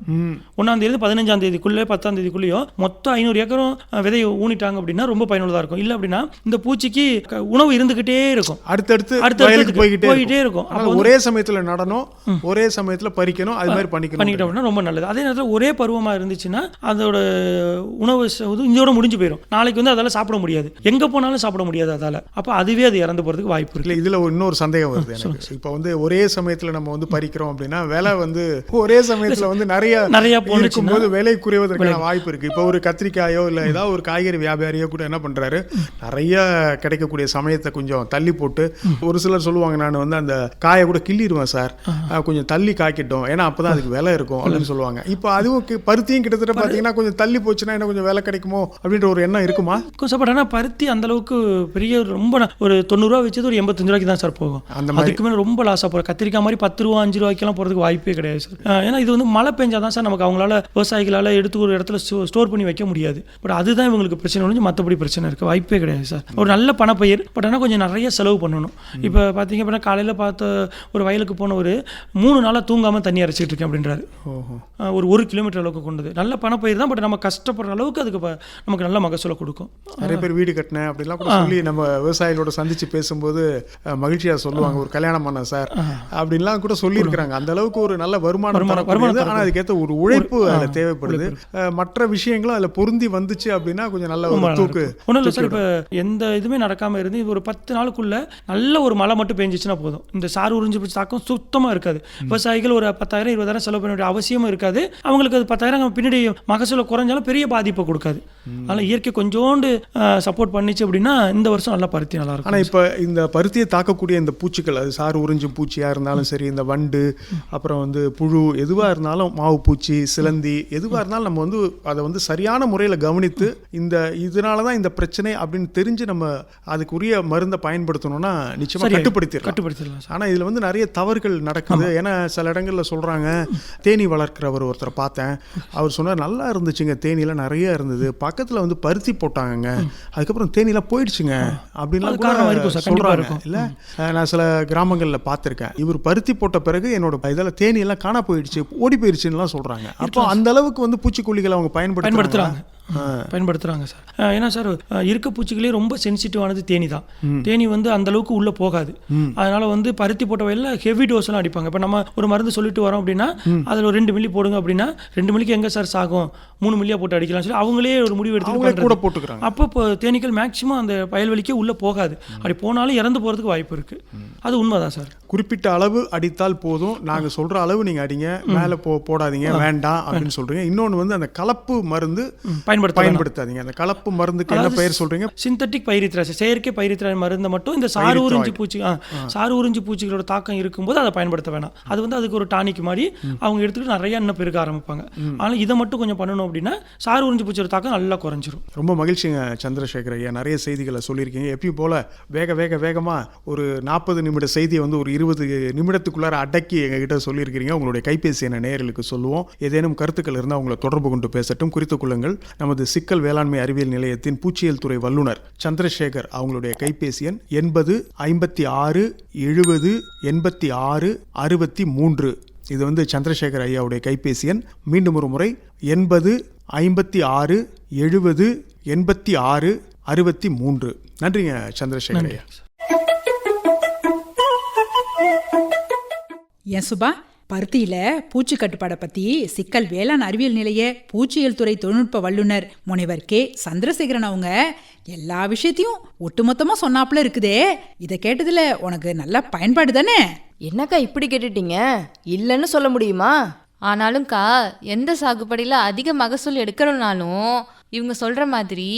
ஒன்றாம் தேதி பதினஞ்சாம் தேதிக்குள்ளே பத்தாம் தேதிக்குள்ளேயோ மொத்தம் ஐநூறு ஏக்கரும் விதையை ஊனிட்டாங்க அப்படின்னா ரொம்ப பயனுள்ளதாக இருக்கும். இல்லை அப்படின்னா இந்த பூச்சிக்கு உணவு இருந்துக்கிட்டே இருக்கும். அடுத்தடுத்து இருக்கு. போய்கிட்டே போய்கிட்டே இருக்கும். ஒரே சமயத்துல நடணும் ஒரே சமயத்துல பறிக்கணும் அது மாதிரி பண்ணிக்கணும். பண்ணிக்கிட்டோம் ரொம்ப நல்லது. அதே நேரத்தில் ஒரே பருவமாக இருந்துச்சுன்னா அதோட உணவு இது இதோட முடிஞ்சு போயிடும் நாளைக்கு வந்து அதால் சாப்பிட முடியாது. எங்கே போனாலும் சாப்பிட முடியாது அதால். அப்போ அதுவே அது இறந்து போகிறதுக்கு வாய்ப்பு இருக்கு. இல்ல இதுல இன்னொரு சந்தேகம் வருது எனக்கு. இப்போ வந்து ஒரே சமயத்துல நம்ம வந்து பறிக்கிறோம் அப்படின்னா விலை வந்து ஒரே சமயத்துல வந்து நிறைய நிறைய இருக்கும்போது விலை குறைவதற்கான வாய்ப்பு இருக்கு. இப்போ ஒரு கத்திரிக்காயோ இல்ல ஏதாவது ஒரு காய்கறி வியாபாரியோ கூட என்ன பண்றாரு நிறைய கிடைக்கக்கூடிய சமயத்தை கொஞ்சம் தள்ளி போட்டு ஒரு சிலர் சொல்லுவாங்க நான் வந்து அந்த காயை கூட கிள்ளிடுவேன் சார். கொஞ்சம் தள்ளி காய்க்கட்டும். ஏன்னா அப்பதான் அதுக்கு விலை இருக்கும். அப்படின்னு சொல்லுவாங்க. இப்போ அதுவும் பருத்தியும் கிட்டத்தட்ட பாத்தீங்கன்னா கொஞ்சம் தள்ளி போச்சுன்னா என்ன கொஞ்சம் விலை கிடைக்குமோ அப்படின்ற ஒரு எண்ணம் இருக்குமா? சார் ஆனால் பருத்தி அந்த அளவுக்கு பெரிய ரொம்ப ஒரு தொண்ணூறுரூவா வச்சது ஒரு எண்பத்தஞ்சு ரூபாய்க்கு தான் சார் போகும். அந்த. அதுக்கு மேலே ரொம்ப லாஸாக போகிற கத்திரிக்காய் மாதிரி பத்து ரூபா அஞ்சு ரூபாய்க்கெல்லாம் போகிறதுக்கு வாய்ப்பே கிடையாது சார். ஏன்னா இது வந்து மழை பெஞ்சா தான் சார் நமக்கு அவங்களால விவசாயிகளால் எடுத்து ஒரு இடத்துல ஸ்டோர் பண்ணி வைக்க முடியாது. பட் அதுதான் இவங்களுக்கு பிரச்சனை ஒழிஞ்சு மற்றபடி பிரச்சனை இருக்குது வாய்ப்பே கிடையாது சார். ஒரு நல்ல பணப்பயிர் பட் ஆனால் கொஞ்சம் நிறைய செலவு பண்ணணும். இப்போ பார்த்தீங்க அப்படின்னா காலையில் பார்த்த ஒரு வயலுக்கு போன ஒரு மூணு நாளாக தூங்காமல் தண்ணி அரைச்சிட்டு இருக்கேன் அப்படின்றாரு. ஒரு ஒரு கிலோமீட்டர் அளவுக்கு கொண்டது. நல்ல பணப்பயிர் தான் பட் நம்ம கஷ்டப்படுற அளவுக்கு அதுக்கு ப- நமக்கு நல்ல மகசூலை கொடுக்கும். நிறைய பேர் வீடு கட்டினேன் அப்படிலாம் கூட சொல்லி நம்ம விவசாயிகளோட சந்திச்சு பேசும்போது மகிழ்ச்சியா சொல்லுவாங்க ஒரு கல்யாணம் பண்ண சார். அப்படின்லாம் கூட சொல்லியிருக்கிறாங்க. அந்த அளவுக்கு ஒரு நல்ல வருமானம் வருமானம், வருமானம் வருமானம் ஆனா அதுக்கேற்ற ஒரு உழைப்பு அதுல தேவைப்படுது. மற்ற விஷயங்களும் அதுல பொருந்தி வந்துச்சு அப்படின்னா கொஞ்சம் நல்ல ஒரு தூக்கு ஒன்றும் இல்லை சார் இப்போ எந்த இதுவுமே நடக்காமல் இருந்து இது ஒரு பத்து நாளுக்குள்ள நல்ல ஒரு மழை மட்டும் பெஞ்சிச்சுன்னா போதும். இந்த சார் உறிஞ்சு பிடிச்ச தாக்கம் சுத்தமாக இருக்காது. விவசாயிகள் ஒரு பத்தாயிரம் இருபதாயிரம் செலவு பண்ண வேண்டிய அவசியமும் இருக்காது. அவங்களுக்கு அது பத்தாயிரம் பின்னாடி மகசூலை குறைஞ்சாலும் பெரிய பாதிப்பை கொடுக்காது அதனால் இயற்கை கொஞ்சோண்டு சப்போர்ட் பண்ணிச்சு அப்படின்னா இந்த வருஷம் நல்லா பருத்தி நல்லா இருக்கும். ஆனா இப்ப இந்த பருத்தியை தாக்கக்கூடிய இந்த பூச்சிகள் அது சாறு உறிஞ்சும் பூச்சியா இருந்தாலும் சரி இந்த வண்டு அப்புறம் வந்து புழு எதுவா இருந்தாலும் மாவு பூச்சி சிலந்தி எதுவா இருந்தாலும் நம்ம வந்து அதை வந்து சரியான முறையில கவனித்து இந்த இதனால தான் இந்த பிரச்சனை அப்படின்னு தெரிஞ்சு நம்ம அதுக்குரிய மருந்தை பயன்படுத்தணும்னா நிச்சயமா சரியா- கட்டுப்படுத்திடலாம். கட்டுப்படுத்திடலாம் சார். ஆனா இதுல வந்து நிறைய தவறுகள் நடக்குது. ஏன்னா சில இடங்கள்ல சொல்றாங்க தேனி வளர்க்கிறவர் ஒருத்தரை பார்த்தேன். அவர் சொன்னார் நல்லா இருந்துச்சுங்க தேனிலாம் நிறைய இருந்தது பக்கத்துல வந்து பருத்தி போட்டாங்கங்க. அதுக்கப்புறம் தேனிலாம் போயிடுச்சுங்க. அப்படின்லாம் கூட இருக்கும். இல்ல? நான் சில கிராமங்கள்ல பார்த்திருக்கேன். இவர் பருத்தி போட்ட பிறகு என்னோட இதுல தேனி எல்லாம் காணா போயிடுச்சு ஓடி போயிடுச்சுன்னுலாம் சொல்றாங்க. அப்போ அந்த அளவுக்கு வந்து பூச்சிக்கொல்லிகளை அவங்க பயன்படுத்துறாங்க. பயன்படுத்துறாங்க சார். ஏன்னா சார் இருக்க பூச்சிகளே ரொம்ப சென்சிட்டிவானது தேனி தான். தேனி வந்து அந்த அளவுக்கு உள்ள போகாது. அதனால வந்து பருத்தி போட்ட வயல்ல ஹெவி டோஸ் எல்லாம் அடிப்பாங்க. இப்போ நம்ம ஒரு மருந்து சொல்லிட்டு வரோம் அப்படின்னா அதுல ஒரு ரெண்டு மில்லி போடுங்க அப்படின்னா ரெண்டு மில்லிக்கு எங்க சார் சாகும்? மூணு மில்லியா போட்டு அடிக்கலாம் சொல்லி அவங்களே ஒரு முடிவு எடுத்து கூட. போட்டுக்கிறாங்க. அப்போ இப்போ தேனீக்கள் மேக்சிமம் அந்த வயல்வெளிக்கே உள்ள போகாது. அப்படி போனாலும் இறந்து போறதுக்கு வாய்ப்பு இருக்கு. அது உண்மைதான் சார். குறிப்பிட்ட அளவு அடித்தால் போதும். நாங்க சொல்ற அளவு நீங்க அடிங்க. மேல போ போடாதீங்க. வேண்டாம் அப்படின்னு சொல்றீங்க. இன்னொன்னு வந்து அந்த கலப்பு மருந்து பயன்படுத்த. பயன்படுத்தாதீங்க. அந்த கலப்பு மருந்துக்கு என்ன பெயர் சொல்றீங்க? சிந்தட்டிக் பைரித்ராஸ் செயற்கை பைரித்ரா மருந்தை மட்டும் இந்த சாறு உறிஞ்சி பூச்சி சாறு உறிஞ்சி பூச்சிகளோட தாக்கம் இருக்கும்போது அதை பயன்படுத்த வேணாம். அது வந்து அதுக்கு ஒரு டானிக் மாதிரி அவங்க எடுத்துட்டு நிறைய இன்னும் பெருக ஆரம்பிப்பாங்க. ஆனால் இதை மட்டும் கொஞ்சம் பண்ணணும் அப்படின்னா சாறு உறிஞ்சி பூச்சியோட தாக்கம் நல்லா குறைஞ்சிரும். ரொம்ப மகிழ்ச்சிங்க சந்திரசேகர் ஐயா. நிறைய செய்திகளை சொல்லியிருக்கீங்க. எப்பயும் போல வேக வேக வேகமா ஒரு நாற்பது நிமிட செய்தியை வந்து ஒரு இருபது நிமிடத்துக்குள்ளார அடக்கி எங்ககிட்ட சொல்லியிருக்கிறீங்க உங்களுடைய கைபேசி என நேயர்களுக்கு சொல்லுவோம். ஏதேனும் கருத்துக்கள் இருந்தால் உங்களை தொடர்பு கொண்டு பேசட்டும். குறித்துக் கொள்ளுங்கள். நமது சிக்கல் வேளாண்மை அறிவியல் நிலையத்தின் பூச்சியல் துறை வல்லுநர் சந்திரசேகர் அவங்களுடைய கைபேசி எண் எண்பது ஐம்பத்தி ஆறு எழுபது எண்பத்தி ஆறு அறுபத்தி மூன்று. இது வந்து சந்திரசேகர் ஐயாவுடைய கைபேசி எண் மீண்டும் ஒரு முறை எண்பது ஐம்பத்தி ஆறு எழுபது எண்பத்தி ஆறு அறுபத்தி மூன்று. நன்றிங்க சந்திரசேகர் ஐயா. ஏன் சுபா பருத்தியில பூச்சி கட்டுப்பாடை பத்தி சிக்கல் வேளாண் அறிவியல் நிலைய பூச்சியியல் துறை தொழில்நுட்ப வல்லுநர் முனைவர் கே. சந்திரசேகரன் அவங்க எல்லா விஷயத்தையும் ஒட்டுமொத்தமா சொன்னாப்புல இருக்குதே. இதை கேட்டதுல உனக்கு நல்ல பயன்பாடு தானே? என்னக்கா இப்படி கேட்டுட்டீங்க? இல்லைன்னு சொல்ல முடியுமா? ஆனாலும்க்கா எந்த சாகுபடியில் அதிக மகசூல் எடுக்கணும்னாலும் இவங்க சொல்ற மாதிரி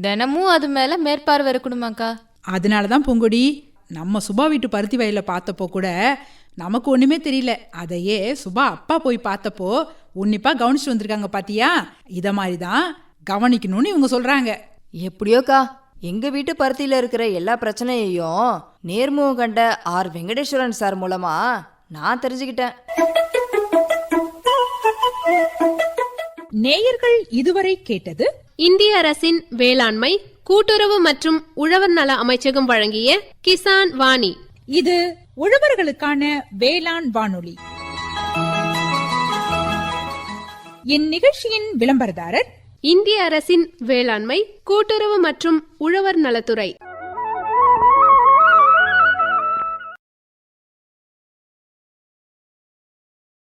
தினமும் அது மேல மேற்பார்வை இருக்கணுமாக்கா. அதனால தான் பூங்கொடி நம்ம சுபா வீட்டு பருத்தி வயலை பார்த்தப்போ கூட நமக்கு ஒண்ணுமே தெரியல. அதையே சுபா அப்பா போய் பார்த்தப்போ உன்னிப்பா கவனிச்சுட்டு வந்திருக்காங்க பாத்தியா? இத மாதிரி தான் கவனிக்கணும்னு இவங்க சொல்றாங்க. எப்படியோக்கா? எங்க வீட்டு பருத்தியில இருக்கிற எல்லா பிரச்சனையையும் நேர்முகம் கண்ட ஆர் வெங்கடேஸ்வரன் சார் மூலமா நான் தெரிஞ்சுக்கிட்டேன். நேயர்கள் இதுவரை கேட்டது இந்திய அரசின் வேளாண்மை கூட்டுறவு மற்றும் உழவர் நல அமைச்சகம் வழங்கிய கிசான் வாணி. இது உழவர்களுக்கான வேளாண் வானொலி. இந்நிகழ்ச்சியின் விளம்பரதாரர் இந்திய அரசின் வேளாண்மை கூட்டுறவு மற்றும் உழவர் நலத்துறை.